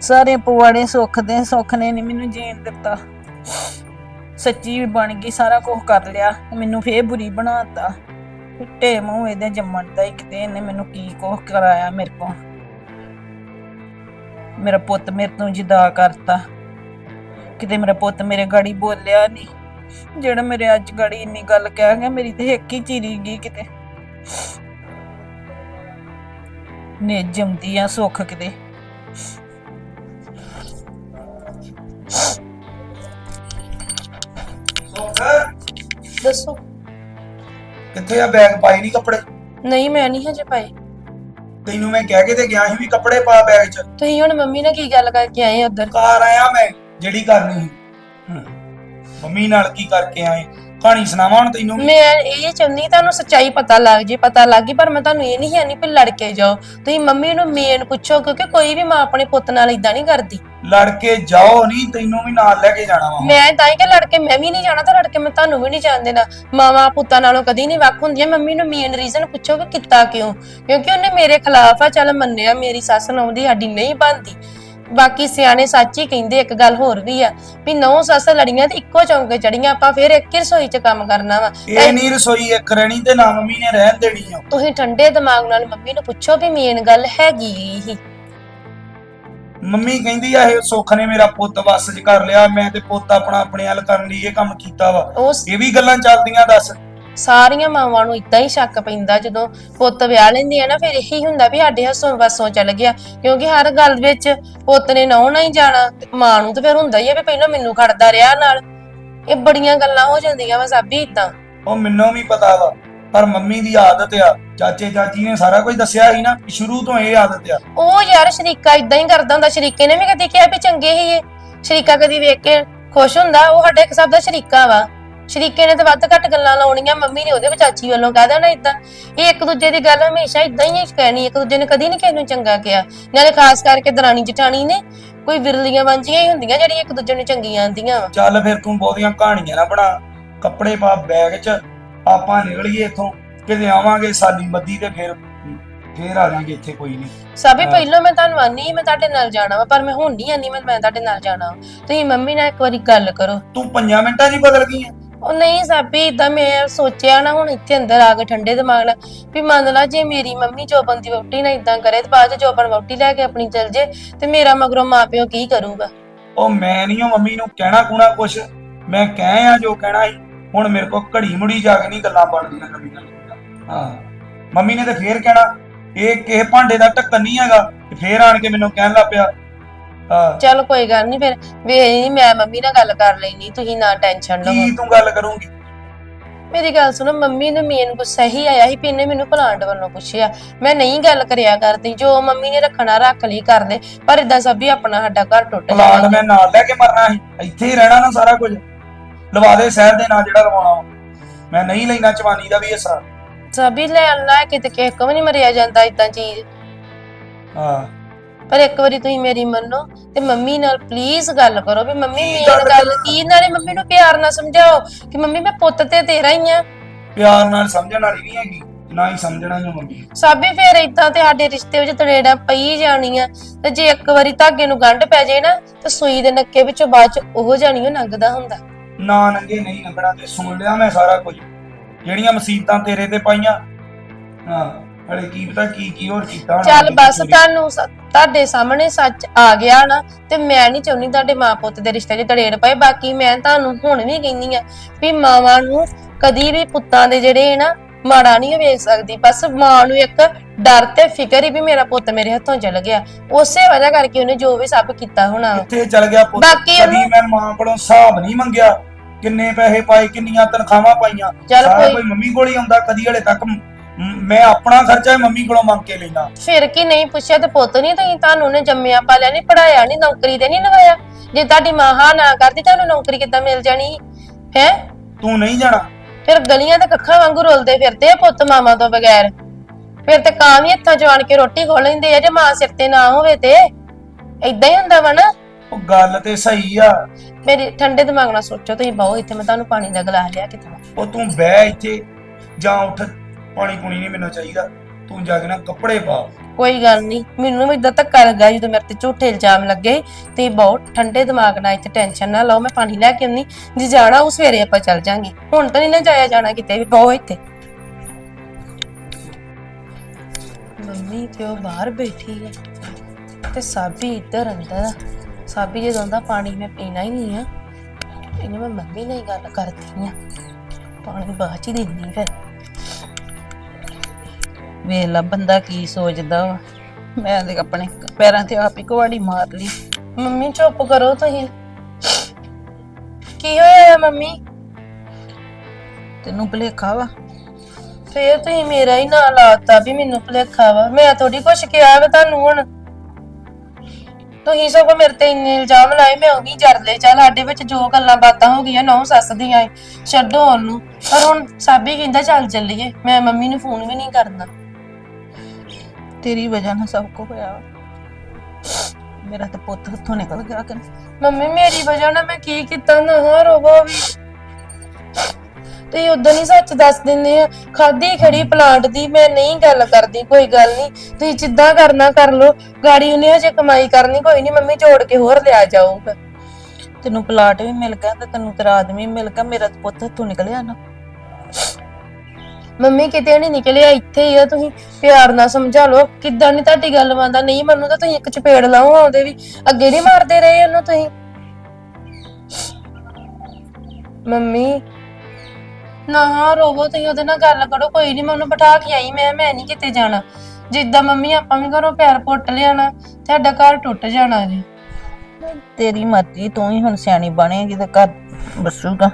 ਸਾਰੇ ਪਵਾੜੇ ਸੁੱਖ ਦੇ ਸੁੱਖ ਨੇ ਨਹੀਂ ਮੈਨੂੰ ਜੀਣ ਦਿੱਤਾ। ਸੱਚੀ ਬਣ ਗਈ, ਸਾਰਾ ਕੁਝ ਕਰ ਲਿਆ, ਮੈਨੂੰ ਫੇਰ ਬੁਰੀ ਬਣਾਤਾ। ਫਿੱਟੇ ਮੂੰਹ ਇਹਦੇ ਜੰਮਣ ਦਾ ਹੀ ਕਿਤੇ ਇਹਨੇ ਮੈਨੂੰ ਕੀ ਕੁਝ ਕਰਾਇਆ ਮੇਰੇ ਕੋਲ? ਮੇਰਾ ਪੁੱਤ ਮੇਰੇ ਤੋਂ ਜਿਦਾ ਕਰਤਾ। ਕਿਤੇ ਮੇਰਾ ਪੁੱਤ ਮੇਰੇ ਗਾੜੀ ਬੋਲਿਆ ਨਹੀਂ। ਜਿਹੜਾ ਮੇਰੇ ਅੱਜ ਗਾੜੀ ਇੰਨੀ ਗੱਲ ਕਹਿ ਗਿਆ ਮੇਰੀ ਤੇ ਇੱਕ ਹੀ ਚੀਰੀ ਗਈ ਕਿਤੇ। ਨੇ ਜੰਮਦੀ ਆ ਸੁੱਖ ਕਿਤੇ। ਦੱਸੋ? ਕਿੱਥੇ ਆ ਬੈਗ ਪਾਈ ਨਹੀਂ ਕੱਪੜੇ? ਨਹੀਂ ਮੈਂ ਨਹੀਂ ਹਜੇ ਪਾਏ। ਤੈਨੂੰ ਮੈਂ ਕਹਿ ਕੇ ਤੇ ਗਿਆ ਸੀ ਵੀ ਕੱਪੜੇ ਪਾ ਬੈਗ 'ਚ। ਤੁਸੀਂ ਹੁਣ ਮੰਮੀ ਨਾਲ ਕੀ ਗੱਲ ਕਰਕੇ ਆਏ ਉਧਰ? ਕਾਰ ਆਇਆ ਮੈਂ ਜਿਹੜੀ ਕਰਨੀ ਸੀ। ਹਮ, ਮੰਮੀ ਨਾਲ ਕੀ ਕਰਕੇ ਆਏ? ਕਹਾਣੀ ਸੁਣਾਵਾਂ ਹੁਣ ਤੈਨੂੰ? ਮੈਂ ਇਹ ਚਾਹੁੰਦੀ ਤੁਹਾਨੂੰ ਸੱਚਾਈ ਪਤਾ ਲੱਗ ਜੇ ਪਤਾ ਲੱਗ ਗਈ ਪਰ ਮੈਂ ਤੁਹਾਨੂੰ ਇਹ ਨਹੀਂ ਕਹਿੰਦੀ ਵੀ ਲੜ ਕੇ ਜਾਓ। ਤੁਸੀਂ ਮੰਮੀ ਨੂੰ ਮੇਨ ਪੁੱਛੋ ਕਿਉਂਕਿ ਕੋਈ ਵੀ ਮਾਂ ਆਪਣੇ ਪੁੱਤ ਨਾਲ ਇਦਾਂ ਨਹੀਂ ਕਰਦੀ। ਲੜ ਕੇ ਜਾਓ ਨਹੀਂ ਤੈਨੂੰ ਵੀ ਨਾਲ ਲੈ ਕੇ ਜਾਣਾ ਵਾ ਮੈਂ ਤਾਂ ਹੀ ਕਿ ਲੜ ਕੇ ਮੈਂ ਵੀ ਨਹੀਂ ਜਾਣਾ ਤਾਂ ਲੜ ਕੇ ਮੈਂ ਤੁਹਾਨੂੰ ਵੀ ਨਹੀਂ ਜਾਣ ਦੇਣਾ। ਮਾਵਾਂ ਪੁੱਤਾਂ ਨਾਲੋਂ ਕਦੀ ਨਹੀਂ ਵੱਖ ਹੁੰਦੀਆਂ। ਮੰਮੀ ਨੂੰ ਮੇਨ ਰੀਜ਼ਨ ਪੁੱਛੋ ਕਿ ਕੀਤਾ ਕਿਉਂ? ਕਿਉਂਕਿ ਉਹਨੇ ਮੇਰੇ ਖਿਲਾਫ ਆ ਚੱਲ ਮੰਨਿਆ ਮੇਰੀ ਸੱਸ ਨਾਉਂਦੀ ਸਾਡੀ ਨਹੀਂ ਬਣਦੀ। ਬਾਕੀ ਸਿਆਣੇ ਸੱਚ ਹੀ ਕਹਿੰਦੇ ਇੱਕ ਗੱਲ ਹੋਰ ਵੀ ਆ ਵੀ ਨੌ ਸੱਸ ਲੜੀਆਂ ਤੇ ਇੱਕੋ ਚੌਂਕੇ ਚੜੀਆਂ ਆਪਾਂ ਫੇਰ ਇੱਕ ਹੀ ਰਸੋਈ 'ਚ ਕੰਮ ਕਰਨਾ ਵਾ। ਇਹ ਨਹੀਂ ਰਸੋਈ ਇੱਕ ਰਹਿਣੀ ਤੇ ਨਾ ਮੰਮੀ ਨੇ ਰਹਿਣ ਦੇਣੀ ਆ। ਤੁਸੀਂ ਠੰਡੇ ਦਿਮਾਗ ਨਾਲ ਮੰਮੀ ਨੂੰ ਪੁੱਛੋ ਵੀ ਮੇਨ ਗੱਲ ਹੈਗੀ ਹੀ। ਮੰਮੀ ਕਹਿੰਦੀ ਆ ਇਹ ਸੁੱਖ ਨੇ ਮੇਰਾ ਪੁੱਤ ਵੱਸ 'ਚ ਕਰ ਲਿਆ ਮੈਂ ਤੇ ਪੁੱਤ ਆਪਣਾ ਆਪਣੇ ਹੱਲ ਕਰਨ ਲਈ ਇਹ ਕੰਮ ਕੀਤਾ ਵਾ। ਇਹ ਵੀ ਗੱਲਾਂ ਚੱਲਦੀਆਂ ਦੱਸ। ਸਾਰੀਆਂ ਮਾਵਾਂ ਨੂੰ ਇਦਾਂ ਹੀ ਸ਼ੱਕ ਪੈਂਦਾ ਜਦੋਂ ਪੁੱਤ ਵਿਆਹ ਲੈਂਦੀ ਆ ਨਾ ਫਿਰ ਇਹੀ ਹੁੰਦਾ ਵੀ ਸਾਡੇ ਹੱਸੋਂ ਵਸੋਂ ਚੱਲ ਗਿਆ ਕਿਉਂਕਿ ਹਰ ਗੱਲ ਵਿੱਚ ਪੁੱਤ ਨੇ ਨਹੁੰ ਹੀ ਜਾਣਾ ਤੇ ਮਾਂ ਨੂੰ ਤਾਂ ਫਿਰ ਹੁੰਦਾ ਹੀ ਆ ਵੀ ਪਹਿਲਾਂ ਮੈਨੂੰ ਖੜਦਾ ਰਿਹਾ ਨਾਲ। ਇਹ ਬੜੀਆਂ ਗੱਲਾਂ ਹੋ ਜਾਂਦੀਆਂ ਵਾ ਸਾਬੀ ਇਦਾਂ ਉਹ ਮੈਨੂੰ ਵੀ ਪਤਾ ਵਾ ਪਰ ਮੰਮੀ ਦੀ ਆਦਤ ਆ ਚਾਚੇ ਚਾਚੀ ਨੇ ਸਾਰਾ ਕੁਝ ਦੱਸਿਆ ਸੀ ਨਾ ਕਿ ਸ਼ੁਰੂ ਤੋਂ ਇਹ ਆਦਤ ਆ। ਉਹ ਯਾਰ ਸ਼ਰੀਕਾ ਇਦਾਂ ਹੀ ਕਰਦਾ ਹੁੰਦਾ ਸ਼ਰੀਕੇ ਨੇ ਵੀ ਕਦੀ ਕਿਹਾ ਵੀ ਚੰਗੇ ਹੀ ਇਹ। ਸ਼ਰੀਕਾ ਕਦੀ ਵੇਖ ਕੇ ਖੁਸ਼ ਹੁੰਦਾ ਉਹ ਸਾਡੇ ਇੱਕ ਸਭ ਦਾ ਸ਼ਰੀਕਾ ਵਾ। ਸ਼ਰੀਕੇ ਨੇ ਤਾਂ ਵੱਧ ਘੱਟ ਗੱਲਾਂ ਲਾਉਣੀਆਂ ਮੰਮੀ ਨੇ ਉਹਦੇ ਚਾਚੀ ਵੱਲੋਂ ਕਹਿ ਦੇਣਾ ਇਦਾਂ ਇਹ ਇੱਕ ਦੂਜੇ ਦੀ ਗੱਲ ਹਮੇਸ਼ਾ ਇਦਾਂ ਹੀ ਕਹਿਣੀ ਇੱਕ ਦੂਜੇ ਨੇ ਕਦੀ ਨਹੀਂ ਕਿਸੇ ਨੂੰ ਚੰਗਾ ਕਿਹਾ। ਨਾਲੇ ਖਾਸ ਕਰਕੇ ਦਰਾਣੀ ਜਠਾਣੀ ਨੇ ਕੋਈ ਵਿਰਲੀਆਂ ਵਾਂਝੀਆਂ ਹੀ ਹੁੰਦੀਆਂ ਜਿਹੜੀਆਂ ਇੱਕ ਦੂਜੇ ਨੂੰ ਚੰਗੀਆਂ ਆਂਦੀਆਂ ਵਾ। ਚੱਲ ਫਿਰ ਤੂੰ ਬਹੁਤੀਆਂ ਕਹਾਣੀਆਂ ਨਾ ਬਣਾ ਕੱਪੜੇ ਪਾ ਬੈਗ 'ਚ ਆਪਾਂ ਨਿਕਲੀਏ ਇੱਥੋਂ। ਕਿਤੇ ਆਵਾਂਗੇ ਸਾਲੀ ਮੱਦੀ ਤੇ ਫਿਰ ਫੇਰ ਆ ਜਾਾਂਗੇ ਇੱਥੇ ਕੋਈ ਨਹੀਂ। ਸਾਬੀ ਹਾਂ। ਪਹਿਲਾਂ ਮੈਂ ਤੁਹਾਨੂੰ ਆਨੀ ਮੈਂ ਤੁਹਾਡੇ ਨਾਲ ਜਾਣਾ ਵਾ ਪਰ ਮੈਂ ਹੁਣ ਨਹੀਂ ਆਨੀ ਮੈਂ ਮੈਂ ਤੁਹਾਡੇ ਨਾਲ ਜਾਣਾ ਵਾ। ਤੁਸੀਂ ਮੰਮੀ ਨਾਲ ਇੱਕ ਵਾਰੀ ਗੱਲ ਕਰੋ। ਤੂੰ 5 ਮਿੰਟਾਂ 'ਚ ਹੀ ਬਦਲ ਗਈ ਆ। ਉਹ ਨਹੀਂ ਸਾਬੀ ਇਦਾਂ ਮੈਂ ਸੋਚਿਆ ਨਾ ਹੁਣ ਇੱਥੇ ਅੰਦਰ ਆ ਕੇ ਠੰਡੇ ਦਿਮਾਗ ਨਾਲ ਵੀ ਮੰਨ ਲਾ ਜੇ ਮੇਰੀ ਮੰਮੀ ਜੋਬਨ ਦੀ ਵਹੁਟੀ ਨਾ ਇਦਾਂ ਕਰੇ ਤੇ ਬਾਅਦ ਚ ਜੋਬਨ ਵਹੁਟੀ ਲੈ ਕੇ ਆਪਣੀ ਚਲ ਜੇ ਤੇ ਮੇਰਾ ਮਗਰੋਂ ਮਾਪਿਓ ਕੀ ਕਰੂਗਾ? ਉਹ ਮੈਂ ਨਹੀਂ ਉਹ ਮੰਮੀ ਨੂੰ ਕਹਿਣਾ ਕੁਣਾ ਕੁਛ ਮੈਂ ਕਹਿ ਆ ਜੋ ਕਹਿਣਾ ਸੀ ਹੁਣ ਮੇਰੇ ਕੋਲ ਘੜੀ ਮੁੜੀ ਜਾ ਕੇ ਨਹੀਂ ਗੱਲਾਂ ਬਣਦੀਆਂ ਕਦੀ ਹਾਂ। ਮੰਮੀ ਨੇ ਤੇ ਫੇਰ ਕਹਿਣਾ ਇਹ ਕਿਸੇ ਭਾਂਡੇ ਦਾ ਢੱਕਣ ਨਹੀਂ ਹੈਗਾ ਤੇ ਫੇਰ ਆਣ ਕੇ ਮੈਨੂੰ ਕਹਿਣ ਲੱਗ ਪਿਆ। ਹਾਂ। ਚਲ ਕੋਈ ਗੱਲ ਨਹੀਂ ਫਿਰ ਵੇ ਨਹੀਂ ਮੈਂ ਮੰਮੀ ਨਾਲ ਗੱਲ ਕਰ ਲੈਣੀ ਤੁਸੀਂ ਨਾ ਟੈਨਸ਼ਨ ਲਵੋ। ਕੀ ਤੂੰ ਗੱਲ ਕਰੂੰਗੀ? ਮੇਰੀ ਗੱਲ ਸੁਣੋ ਮੰਮੀ ਨੂੰ ਮੇਨ ਗੁੱਸਾ ਹੀ ਆਇਆ ਸੀ ਇਹਨੇ ਮੈਨੂੰ ਪਲਾਂਟ ਵੱਲੋਂ ਪੁੱਛਿਆ। ਮੈਂ ਨਹੀਂ ਗੱਲ ਕਰਿਆ ਕਰਦੀ ਜੋ ਮੰਮੀ ਨੇ ਰੱਖਣਾ ਰੱਖ ਲਈ ਕਰਦੇ ਪਰ ਇਦਾਂ ਸਭ ਵੀ ਆਪਣਾ ਸਾਡਾ ਘਰ ਟੁੱਟ ਪਲਾਟ ਜਾਣਾ ਮੈਂ ਨਾਲ ਲੈ ਕੇ ਮਰਨਾ ਸੀ ਇੱਥੇ ਹੀ ਰਹਿਣਾ ਨਾ ਸਾਰਾ ਕੁਝ। ਲਵਾ ਦੇ ਸ਼ਹਿਰ ਦੇ ਨਾਲ ਜਿਹੜਾ ਲਵਾਉਣਾ ਵਾ। ਮੈਂ ਨਹੀਂ ਲੈਣਾ ਚਵਾਨੀ ਦਾ ਵੀ ਹਿੱਸਾ। ਸਭੀ ਲੈ ਅੱਲਾ ਕਿਤੇ ਕਿਸੇ ਕੋ ਵੀ ਨਹੀਂ ਮਰਿਆ ਜਾਂਦਾ ਇਦਾਂ ਚੀਜ਼। ਹਾਂ। ਪਰ ਇੱਕ ਵਾਰੀ ਤੁਸੀਂ ਮੇਰੀ ਮੰਨੋ ਤੇ ਮੰਮੀ ਨਾਲ ਪਲੀਜ਼ ਗੱਲ ਕਰੋ ਵੀ ਮੰਮੀ ਕੀ ਮੇਨ ਗੱਲ? ਕੀ ਨਾਲੇ ਮੰਮੀ ਨੂੰ ਪਿਆਰ ਨਾਲ ਸਮਝਾਓ ਕਿ ਮੰਮੀ ਮੈਂ ਪੁੱਤ ਤੇ ਤੇਰਾ ਹੀ ਆ। ਪਿਆਰ ਨਾਲ ਸਮਝਣ ਵਾਲੀ ਨਹੀਂ ਹੈਗੀ ਨਾ ਹੀ ਸਮਝਣਾ ਆ ਮੰਮੀ। ਸਾਬੀ ਫੇਰ ਇਦਾਂ ਤੇ ਸਾਡੇ ਰਿਸ਼ਤੇ ਵਿੱਚ ਤੜੇੜਾ ਪਈ ਜਾਣੀ ਆ ਤੇ ਜੇ ਇੱਕ ਵਾਰੀ ਧਾਗੇ ਨੂੰ ਗੰਢ ਪੈ ਜਾਏ ਨਾ ਤੇ ਸੂਈ ਦੇ ਨੱਕੇ ਵਿੱਚੋਂ ਬਾਅਦ ਚ ਉਹ ਜਾਣੀ ਉਹ ਲੰਘਦਾ ਹੁੰਦਾ। ਨਾ ਨੰਗੇ ਨਹੀਂ ਲੰਗਣਾ ਤੇ ਸੁਣ ਲਿਆ ਮੈਂ ਸਾਰਾ ਕੁਝ। ਜਿਹੜੀਆਂ ਮੁਸੀਬਤਾਂ ਤੇਰੇ ਤੇ ਪਾਈਆਂ। ਹਾਂ ਹਲੇ ਕੀ ਪਤਾ ਕੀ ਕੀ ਹੋਰ ਕੀਤਾ ਹੋਣਾ ਚੱਲ ਬਸ। ਤੁਹਾਨੂੰ ਸ- ਤੁਹਾਡੇ ਸਾਹਮਣੇ ਸੱਚ ਆ ਗਿਆ ਨਾ ਤੇ ਮੈਂ ਨਹੀਂ ਚਾਹੁੰਦੀ ਤੁਹਾਡੇ ਮਾਂ ਪੁੱਤ ਦੇ ਰਿਸ਼ਤੇ 'ਚ ਦੜੇੜ ਪਏ। ਬਾਕੀ ਮੈਂ ਤੁਹਾਨੂੰ ਹੁਣ ਵੀ ਕਹਿੰਦੀ ਆ ਵੀ ਮਾਵਾਂ ਨੂੰ ਕਦੀ ਵੀ ਪੁੱਤਾਂ ਦੇ ਜਿਹੜੇ ਨਾ ਮਾੜਾ ਨਹੀਂ ਵੇਖ ਸਕਦੀ। ਬਸ ਮਾਂ ਨੂੰ ਇੱਕ ਡਰ ਤੇ ਫਿਕਰ ਹੀ ਵੀ ਮੇਰਾ ਪੁੱਤ ਮੇਰੇ ਹੱਥੋਂ ਚਲ ਗਿਆ। ਉਸੇ ਵਜ੍ਹਾ ਕਰਕੇ ਉਹਨੇ ਜੋ ਵੀ ਸਭ ਕੀਤਾ ਹੋਣਾ। ਕਿੱਥੇ ਚਲ ਗਿਆ ਪੁੱਤ? ਬਾਕੀ ਕਦੀ ਉਹਨੂੰ- ਮੈਂ ਮਾਂ ਕੋਲੋਂ ਹਿਸਾਬ ਨਹੀਂ ਮੰਗਿਆ। ਕਿੰਨੇ ਪੈਸੇ ਪਾਏ ਕਿੰਨੀਆਂ ਤਨਖਾਹਾਂ ਪਾਈਆਂ। ਚੱਲ ਸਾਰਾ ਕੋਈ- ਕੋਈ ਮੰਮੀ ਕੋਲ ਹੀ ਆਉਂਦਾ ਕਦੀ ਹਲੇ ਤੱਕ ਮ- ਆਪਣਾ ਖਰਚਾ ਹੀ ਮੰਮੀ ਕੋਲੋਂ ਮੰਗ ਕੇ ਲੈਣਾ ਫਿਰ ਕੀ ਨਹੀਂ ਪੁੱਛਿਆ ਤੇ ਪੁੱਤ ਨਹੀਂ ਤੁਸੀਂ ਤੁਹਾਨੂੰ ਨੇ ਜੰਮਿਆ ਪਾਲਿਆ ਨਹੀਂ ਪੜਾਇਆ ਨਹੀਂ ਨੌਕਰੀ ਤੇ ਨਹੀਂ ਲਗਾਇਆ ਜੇ ਤੁਹਾਡੀ ਮਾਂ ਹਾਂ ਨਾ ਕਰਦੀ ਤੁਹਾਨੂੰ ਨੌਕਰੀ ਕਿੱਦਾਂ ਮਿਲ ਜਾਣੀ? ਹੈ? ਤੂੰ ਨਹੀਂ ਜਾਣਾ। ਫਿਰ ਗਲੀਆਂ ਤੇ ਕੱਖਾਂ ਵਾਂਗੂ ਰੁਲਦੇ ਫਿਰਦੇ ਆ ਪੁੱਤ ਮਾਮਾ ਤੋਂ ਬਗੈਰ। ਫਿਰ ਤੇ ਕਾਂ ਵੀ ਹੱਥਾਂ 'ਚ ਆਣ ਕੇ ਰੋਟੀ ਖੋ ਲੈਂਦੇ ਆ ਜੇ ਮਾਂ ਸਿਰ ਤੇ ਨਾ ਹੋਵੇ ਤੇ। ਇਦਾਂ ਹੀ ਹੁੰਦਾ ਵਾ ਨਾ। ਉਹ ਗੱਲ ਤੇ ਸਹੀ ਆ। ਮੇਰੀ ਠੰਡੇ ਦਿਮਾਗ ਨਾਲ ਸੋਚੋ ਤੁਸੀਂ ਬਹੁ ਇੱਥੇ ਮੈਂ ਤੁਹਾਨੂੰ ਪਾਣੀ ਦਾ ਗਲਾਸ ਲਿਆ ਕੇ ਦਵਾਂ। ਉਹ ਤੂੰ ਬਹਿ ਇੱਥੇ ਜਾਂ ਉੱਠ ਪਾਣੀ ਪੂਣੀ ਨਹੀਂ ਮੈਨੂੰ ਚਾਹੀਦਾ। ਤੂੰ ਜਾ ਕੇ ਨਾ ਕੱਪੜੇ ਪਾ। ਕੋਈ ਗੱਲ ਨਹੀਂ ਮੈਨੂੰ ਵੀ ਇਦਾਂ ਧੱਕਾ ਲੱਗਾ ਜਦੋਂ ਮੇਰੇ ਤੇ ਝੂਠੇ ਇਲਜ਼ਾਮ ਲੱਗੇ। ਤੇ ਬਹੁਤ ਠੰਡੇ ਦਿਮਾਗ ਨਾਲ ਇੱਥੇ ਟੈਨਸ਼ਨ ਨਾ ਲਓ ਮੈਂ ਪਾਣੀ ਲੈ ਕੇ ਆਉਣੀ ਜੇ ਜਾਣਾ ਉਹ ਸਵੇਰੇ ਆਪਾਂ ਚੱਲ ਜਾਾਂਗੇ। ਹੁਣ ਤਾਂ ਨਹੀਂ ਨਾ ਜਾਇਆ ਜਾਣਾ ਕਿਤੇ ਵੀ ਬਹੁਤ ਇੱਥੇ। ਮੰਮੀ ਤੇ ਉਹ ਬਾਹਰ ਬੈਠੀ ਹੈ ਤੇ ਸਾਬੀ ਇੱਧਰ ਅੰਦਰ ਆ। ਸਾਬੀ ਜੇ ਦਾ ਪਾਣੀ ਮੈਂ ਪੀਣਾ ਹੀ ਨਹੀਂ ਆ, ਇਹਨੇ ਮੈਂ ਮੰਮੀ ਨਾਲ ਹੀ ਗੱਲ ਕਰਦੀ ਆ। ਪਾਣੀ ਬਾਅਦ ਚ ਹੀ ਦਿੰਦੀ ਫਿਰ। ਵੇਖ ਲਾ ਬੰਦਾ ਕੀ ਸੋਚਦਾ ਵਾ। ਮੈਂ ਤੇ ਆਪਣੇ ਪੈਰਾਂ ਤੇ ਆਪ ਹੀ ਕੁਹਾੜੀ ਮਾਰ ਲਈ। ਮੰਮੀ, ਚੁੱਪ ਕਰੋ ਤੁਸੀਂ। ਕੀ ਹੋਇਆ ਮੰਮੀ? ਤੈਨੂੰ ਭੁਲੇਖਾ ਵਾ? ਫੇਰ ਤੁਸੀਂ ਮੇਰਾ ਹੀ ਨਾਂ ਲਾਤਾ ਵੀ ਮੈਨੂੰ ਭੁਲੇਖਾ ਵਾ। ਮੈਂ ਥੋੜੀ ਕੁਛ ਕਿਹਾ ਵਾ ਤੁਹਾਨੂੰ ਹੁਣ। ਤੁਸੀਂ ਸਗੋਂ ਮੇਰੇ ਤੇ ਇੰਨੇ ਇਲਜ਼ਾਮ ਲਾਏ ਮੈਂ ਉਹ ਵੀ ਜਰਦੇ। ਚੱਲ ਸਾਡੇ ਵਿੱਚ ਜੋ ਗੱਲਾਂ ਬਾਤਾਂ ਹੋ ਗਈਆਂ ਨੌ ਸੱਸ ਦੀਆਂ ਏ, ਛੱਡੋ ਉਹਨੂੰ। ਪਰ ਹੁਣ ਸਾਬੀ ਕਹਿੰਦਾ ਚੱਲ ਚੱਲੀਏ। ਮੈਂ ਮੰਮੀ ਨੂੰ ਫੋਨ ਵੀ ਨਹੀਂ ਕਰਨਾ ਤੇਰੀ ਵਜ੍ਹਾ ਨਾਲ ਸਭ ਕੁਝ ਹੋਇਆ ਵਾ। ਮੇਰਾ ਤਾਂ ਪੁੱਤ ਹੱਥੋਂ ਨਿਕਲ ਗਿਆ ਕਿ ਮੰਮੀ ਮੇਰੀ ਵਜ੍ਹਾ ਨਾਲ ਮੈਂ ਕੀ ਕੀਤਾ ਨਾ ਰੋਵੋ ਵੀ। ਤੁਸੀਂ ਉਦੋਂ ਨਹੀਂ ਸੱਚ ਦੱਸ ਦਿੰਦੇ ਆ। ਖਾਦੀ ਖੜੀ ਪਲਾਂਟ ਦੀ, ਮੈਂ ਨਹੀਂ ਗੱਲ ਕਰਦੀ, ਕੋਈ ਗੱਲ ਨਹੀਂ ਤੁਸੀਂ ਜਿੱਦਾਂ ਕਰਨਾ ਕਰ ਲੋ ਗਾੜੀ ਉਹਨੇ ਹਜੇ ਕਮਾਈ ਕਰਨੀ, ਕੋਈ ਨਹੀਂ ਮੰਮੀ ਜੋੜ ਕੇ ਹੋਰ ਲਿਆ ਜਾਊਗਾ ਤੈਨੂੰ ਪਲਾਟ ਵੀ ਮਿਲ ਗਿਆ ਤੇ ਤੈਨੂੰ ਤੇਰਾ ਆਦਮੀ ਵੀ ਮਿਲ ਗਿਆ, ਮੇਰਾ ਤਾਂ ਪੁੱਤ ਹੱਥੋਂ ਨਿਕਲਿਆ ਨਾ। ਮੰਮੀ ਕਿਤੇ ਨਹੀਂ ਨਿਕਲਿਆ, ਇੱਥੇ ਹੀ ਆ, ਤੁਸੀਂ ਪਿਆਰ ਨਾਲ ਸਮਝਾ ਲਓ। ਕਿੱਦਾਂ ਨਹੀਂ ਤੁਹਾਡੀ ਗੱਲ ਮੰਨਦਾ, ਨਹੀਂ ਮੰਨੂ ਤਾਂ ਤੁਸੀਂ ਇੱਕ ਚਪੇੜ ਲਾਓ ਆਉਂਦੇ ਵੀ। ਅੱਗੇ ਨਹੀਂ ਮਾਰਦੇ ਰਹੇ ਉਹਨੂੰ ਤੁਸੀਂ। ਮੰਮੀ ਨਾ ਹਾਂ ਰੋਵੋ ਤੁਸੀਂ ਉਹਦੇ ਨਾਲ ਗੱਲ ਕਰੋ ਕੋਈ ਨਹੀਂ ਮੈਂ ਉਹਨੂੰ ਬਿਠਾ ਕੇ ਆਈ ਮੈਂ ਮੈਂ ਨਹੀਂ ਕਿਤੇ ਜਾਣਾ। ਜਿੱਦਾਂ ਮੰਮੀ ਆਪਾਂ ਵੀ ਘਰੋਂ ਪਿਆਰ ਪੁੱਟ ਲਿਆਣਾ ਤੁਹਾਡਾ ਘਰ ਟੁੱਟ ਜਾਣਾ ਜੀ। ਤੇਰੀ ਮਰਜ਼ੀ ਤੂੰ ਹੀ ਹੁਣ ਸਿਆਣੀ ਬਣੇਗੀ ਤੇ ਘਰ ਬਸੂਗਾ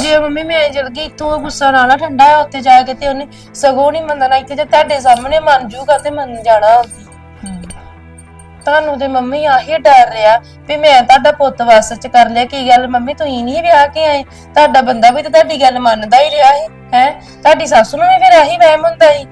ਜੇ ਮੰਮੀ ਮੈਂ ਚਲ ਗਈ ਇੱਥੋਂ ਉਹ ਗੁੱਸਾ ਨਾ ਨਾ ਠੰਡਾ ਹੈ ਉੱਥੇ ਜਾ ਕੇ ਤੇ ਉਹਨੇ ਸਗੋਂ ਨਹੀਂ ਮੰਨਣਾ ਇੱਥੇ ਜੇ ਤੁਹਾਡੇ ਸਾਹਮਣੇ ਮੰਨ ਜੂਗਾ ਤੇ ਮੰਨ ਜਾਣਾ। ਤੁਹਾਨੂੰ ਤੇ ਮੰਮੀ ਆਹੀ ਡਰ ਰਿਹਾ ਵੀ ਮੈਂ ਤੁਹਾਡਾ ਪੁੱਤ ਵਸ ਚ ਕਰ ਲਿਆ, ਕੀ ਗੱਲ? ਮੰਮੀ ਤੁਸੀਂ ਨਹੀਂ ਵਿਆਹ ਕੇ ਆਏ? ਤੁਹਾਡਾ ਬੰਦਾ ਵੀ ਤੇ ਤੁਹਾਡੀ ਗੱਲ ਮੰਨਦਾ ਹੀ ਰਿਹਾ ਹੈ ਹੈ? ਤੁਹਾਡੀ ਸੱਸ ਨੂੰ ਵੀ ਫਿਰ ਆਹੀ ਵਹਿਮ ਹੁੰਦਾ ਸੀ।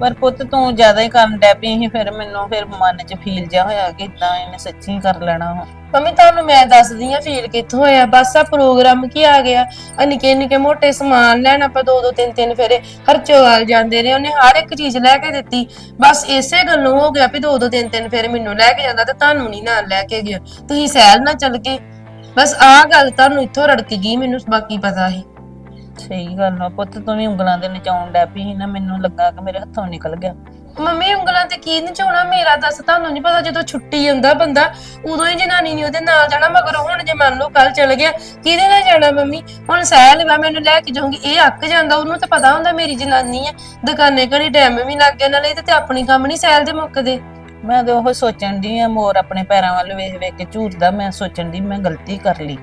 ਪਰ ਪੁੱਤ ਤੂੰ ਜ਼ਿਆਦਾ ਹੀ ਕਰਨ ਡੈ ਪਈ ਸੀ, ਫਿਰ ਮੈਨੂੰ ਫਿਰ ਮਨ 'ਚ ਫੀਲ ਜਾ ਹੋਇਆ ਕਿ ਇਦਾਂ ਇਹਨੇ ਸੱਚੀ ਕਰ ਲੈਣਾ ਵਾ। ਮੰਮੀ, ਤੁਹਾਨੂੰ ਮੈਂ ਦੱਸਦੀ ਆ ਫੀਲ ਕਿੱਥੋਂ ਹੋਇਆ। ਬਸ ਆ ਪ੍ਰੋਗਰਾਮ ਕੀ ਆ ਗਿਆ? ਆ ਨਿੱਕੇ ਨਿੱਕੇ ਮੋਟੇ ਸਮਾਨ ਲੈਣ, ਆਪਾਂ ਦੋ ਦੋ ਤਿੰਨ ਤਿੰਨ ਫੇਰੇ ਹਰਚੋਵਾਲ ਜਾਂਦੇ ਰਹੇ। ਉਹਨੇ ਹਰ ਇੱਕ ਚੀਜ਼ ਲੈ ਕੇ ਦਿੱਤੀ। ਬਸ ਇਸੇ ਗੱਲੋਂ ਹੋ ਗਿਆ ਵੀ ਦੋ ਦੋ ਤਿੰਨ ਤਿੰਨ ਫੇਰੇ ਮੈਨੂੰ ਲੈ ਕੇ ਜਾਂਦਾ ਤੇ ਤੁਹਾਨੂੰ ਨਹੀਂ ਨਾਲ ਲੈ ਕੇ ਗਿਆ। ਤੁਸੀਂ ਸੈਲ ਨਾਲ ਚੱਲ ਗਏ ਬਸ ਆਹ ਗੱਲ ਤੁਹਾਨੂੰ ਇੱਥੋਂ ਰੜਕ ਗਈ, ਮੈਨੂੰ ਬਾਕੀ ਪਤਾ ਸੀ। ਸਹੀ ਗੱਲ ਆ। ਪੁੱਤ ਤੂੰ ਵੀ ਉਂਗਲਾਂ ਦੇ ਨਚਾਉਣ ਡੈ ਪਈ ਸੀ ਨਾ ਮੈਨੂੰ ਲੱਗਾ ਕਿ ਮੇਰੇ ਹੱਥੋਂ ਨਿਕਲ ਗਿਆ। ਮੰਮੀ ਉਂਗਲਾਂ ਤੇ ਕੀ ਨਚਾਉਣਾ? ਮੇਰਾ ਦੱਸ ਤੁਹਾਨੂੰ ਨਹੀਂ ਪਤਾ ਜਦੋਂ ਛੁੱਟੀ ਹੁੰਦਾ ਬੰਦਾ ਉਦੋਂ ਹੀ ਜਨਾਨੀ ਨੇ ਉਹਦੇ ਨਾਲ ਜਾਣਾ ਮਗਰ ਹੁਣ ਜੇ ਮੰਨ ਲਓ ਕੱਲ ਚਲ ਗਿਆ ਕਿਹਦੇ ਨਾਲ ਜਾਣਾ ਮੰਮੀ? ਹੁਣ ਸਹਿਲ ਵਾ ਮੈਨੂੰ ਲੈ ਕੇ ਜਾਊਂਗੀ। ਇਹ ਅੱਕ ਜਾਂਦਾ ਉਹਨੂੰ ਤਾਂ ਪਤਾ ਹੁੰਦਾ ਮੇਰੀ ਜਨਾਨੀ ਆ। ਦੁਕਾਨੇ ਘੜੀ ਟਾਈਮ ਵੀ ਲੱਗ ਗਿਆ ਨਾਲੇ ਇਹਦੇ ਤੇ ਆਪਣੀ ਕੰਮ ਨਹੀਂ ਸਹਿਲ ਦੇ ਮੁੱਕਦੇ ਮੈਂ ਤੇ ਉਹ ਸੋਚਣ ਦੀ ਆ ਮੋਰ ਆਪਣੇ ਪੈਰਾਂ ਵੱਲ ਵੇਖ ਵੇਖ ਕੇ ਝੂਰਦਾ ਮੈਂ ਸੋਚਣ ਦੀ ਮੈਂ ਗਲਤੀ ਕਰ ਲਈ।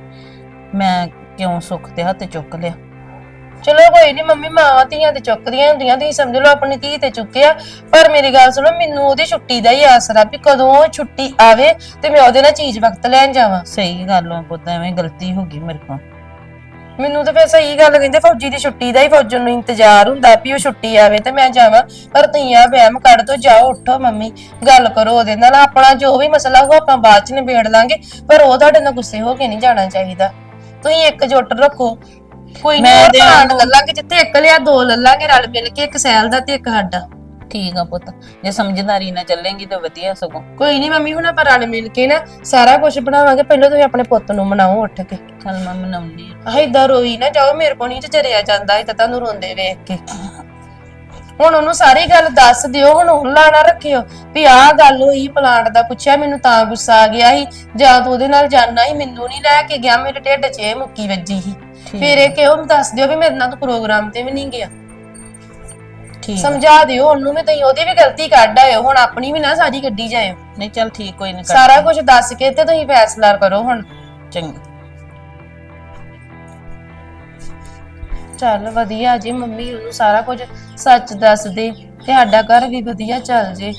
ਮੈਂ ਕਿਉਂ ਸੁੱਖ ਤੇ ਹੱਥ ਚੁੱਕ ਲਿਆ? ਚਲੋ ਕੋਈ ਨਹੀਂ ਮੰਮੀ ਮਾਵਾਂ ਧੀਆਂ ਤੇ ਚੁੱਕਦੀਆਂ ਹੁੰਦੀਆਂ ਤੁਸੀਂ ਸਮਝ ਲਓ ਆਪਣੀ ਧੀ ਤੇ ਚੁੱਕਿਆ ਪਰ ਮੇਰੀ ਗੱਲ ਸੁਣੋ ਮੈਨੂੰ ਉਹਦੀ ਛੁੱਟੀ ਦਾ ਹੀ ਆਸਰਾ ਵੀ ਕਦੋਂ ਉਹ ਛੁੱਟੀ ਆਵੇ ਤੇ ਮੈਂ ਉਹਦੇ ਨਾਲ ਚੀਜ਼ ਵਕਤ ਲੈਣ ਜਾਵਾਂ। ਸਹੀ ਗੱਲ ਆ ਪੁੱਤ ਐਵੇਂ ਗਲਤੀ ਹੋ ਗਈ ਮੇਰੇ ਕੋਲ। ਮੈਨੂੰ ਤਾਂ ਫਿਰ ਸਹੀ ਗੱਲ ਕਹਿੰਦੇ ਫੌਜੀ ਦੀ ਛੁੱਟੀ ਦਾ ਹੀ ਫੌਜਣ ਨੂੰ ਇੰਤਜ਼ਾਰ ਹੁੰਦਾ ਵੀ ਉਹ ਛੁੱਟੀ ਆਵੇ ਤੇ ਮੈਂ ਜਾਵਾਂ। ਪਰ ਤੁਸੀਂ ਆ ਵਹਿਮ ਕੱਢ ਦੋ ਜਾਓ ਉੱਠੋ ਮੰਮੀ ਗੱਲ ਕਰੋ ਉਹਦੇ ਨਾਲ। ਆਪਣਾ ਜੋ ਵੀ ਮਸਲਾ ਹੋ ਆਪਾਂ ਬਾਅਦ ਚ ਨਿਬੇੜ ਲਾਂਗੇ। ਪਰ ਉਹ ਤੁਹਾਡੇ ਨਾਲ ਗੁੱਸੇ ਹੋ ਕੇ ਨਹੀਂ ਜਾਣਾ ਚਾਹੀਦਾ। ਤੁਸੀਂ ਇੱਕ ਜੁੱਟ ਰੱਖੋ। ਕੋਈ ਮੈਂ ਨਹੀਂ ਤੇ ਪਲਾਨ ਲੱਲਾਂਗੇ ਜਿੱਥੇ ਇੱਕ ਲਿਆ ਦੋ ਲੱਲਾਂਗੇ ਰਲ ਮਿਲ ਕੇ ਇੱਕ ਸੈਲ ਦਾ ਤੇ ਇੱਕ ਸਾਡਾ। ਠੀਕ ਆ ਪੁੱਤ ਜੇ ਸਮਝਦਾਰੀ ਨਾਲ ਚੱਲੇਂਗੀ ਤਾਂ ਵਧੀਆ ਸਗੋਂ। ਕੋਈ ਨਹੀਂ ਮੰਮੀ ਹੁਣ ਆਪਾਂ ਰਲ ਮਿਲ ਕੇ ਨਾ ਸਾਰਾ ਕੁਝ ਬਣਾਵਾਂਗੇ ਪਹਿਲਾਂ ਤੁਸੀਂ ਆਪਣੇ ਪੁੱਤ ਨੂੰ ਮਨਾਓ ਉੱਠ ਕੇ। ਚੱਲ ਮੈਂ ਮਨਾਉਣੀ ਆਹ ਏਦਾਂ ਰੋਈ ਨਾ ਜਾਓ ਮੇਰੇ ਕੋਲ ਨਹੀਂ ਚਰਿਆ ਜਾਂਦਾ ਇਹ ਤਾਂ ਤੁਹਾਨੂੰ ਰੋਂਦੇ ਵੇਖ ਕੇ। ਹੁਣ ਉਹਨੂੰ ਸਾਰੀ ਗੱਲ ਦੱਸ ਦਿਓ ਹੁਣ ਹੁੱਲਾ ਨਾ ਰੱਖਿਓ ਵੀ ਆਹ ਗੱਲ ਹੋਈ ਪਲਾਂਟ ਦਾ ਪੁੱਛਿਆ ਮੈਨੂੰ ਤਾਂ ਗੁੱਸਾ ਆ ਗਿਆ ਸੀ। ਜਾਂ ਤੂੰ ਉਹਦੇ ਨਾਲ ਜਾਣਾ ਸੀ ਮੈਨੂੰ ਨਹੀਂ ਲੈ ਕੇ ਗਿਆ ਮੇਰੇ ਢਿੱਡ 'ਚ ਇਹ ਮੁੱਕੀ ਵੱਜੀ ਸੀ। ਫਿਰ ਇਹ ਕਿਉਂ ਦੱਸ ਦਿਓ ਵੀ ਮੇਰੇ ਨਾਲ ਤੂੰ ਪ੍ਰੋਗਰਾਮ ਤੇ ਵੀ ਨਹੀਂ ਗਿਆ। ਠੀਕ ਆ। ਸਮਝਾ ਦਿਓ ਉਹਨੂੰ ਵੀ ਤੁਸੀਂ ਉਹਦੀ ਵੀ ਗਲਤੀ ਕੱਢ ਆਇਓ ਹੁਣ ਆਪਣੀ ਵੀ ਨਾ ਸਾਰੀ ਕੱਢੀ ਜਾਇਓ। ਨਹੀਂ ਚੱਲ ਠੀਕ ਕੋਈ ਨਹੀਂ ਸਾਰਾ ਕੁਝ ਦੱਸ ਕੇ ਤੇ ਤੁਸੀਂ ਫੈਸਲਾ ਕਰੋ ਹੁਣ। ਚੰਗਾ। ਚੱਲ ਵਧੀਆ ਜੀ ਮੰਮੀ ਉਹਨੂੰ ਸਾਰਾ ਕੁਝ ਸੱਚ ਦੱਸ ਦੇ ਤੇ ਸਾਡਾ ਘਰ ਵੀ ਵਧੀਆ ਚੱਲ ਜੇ।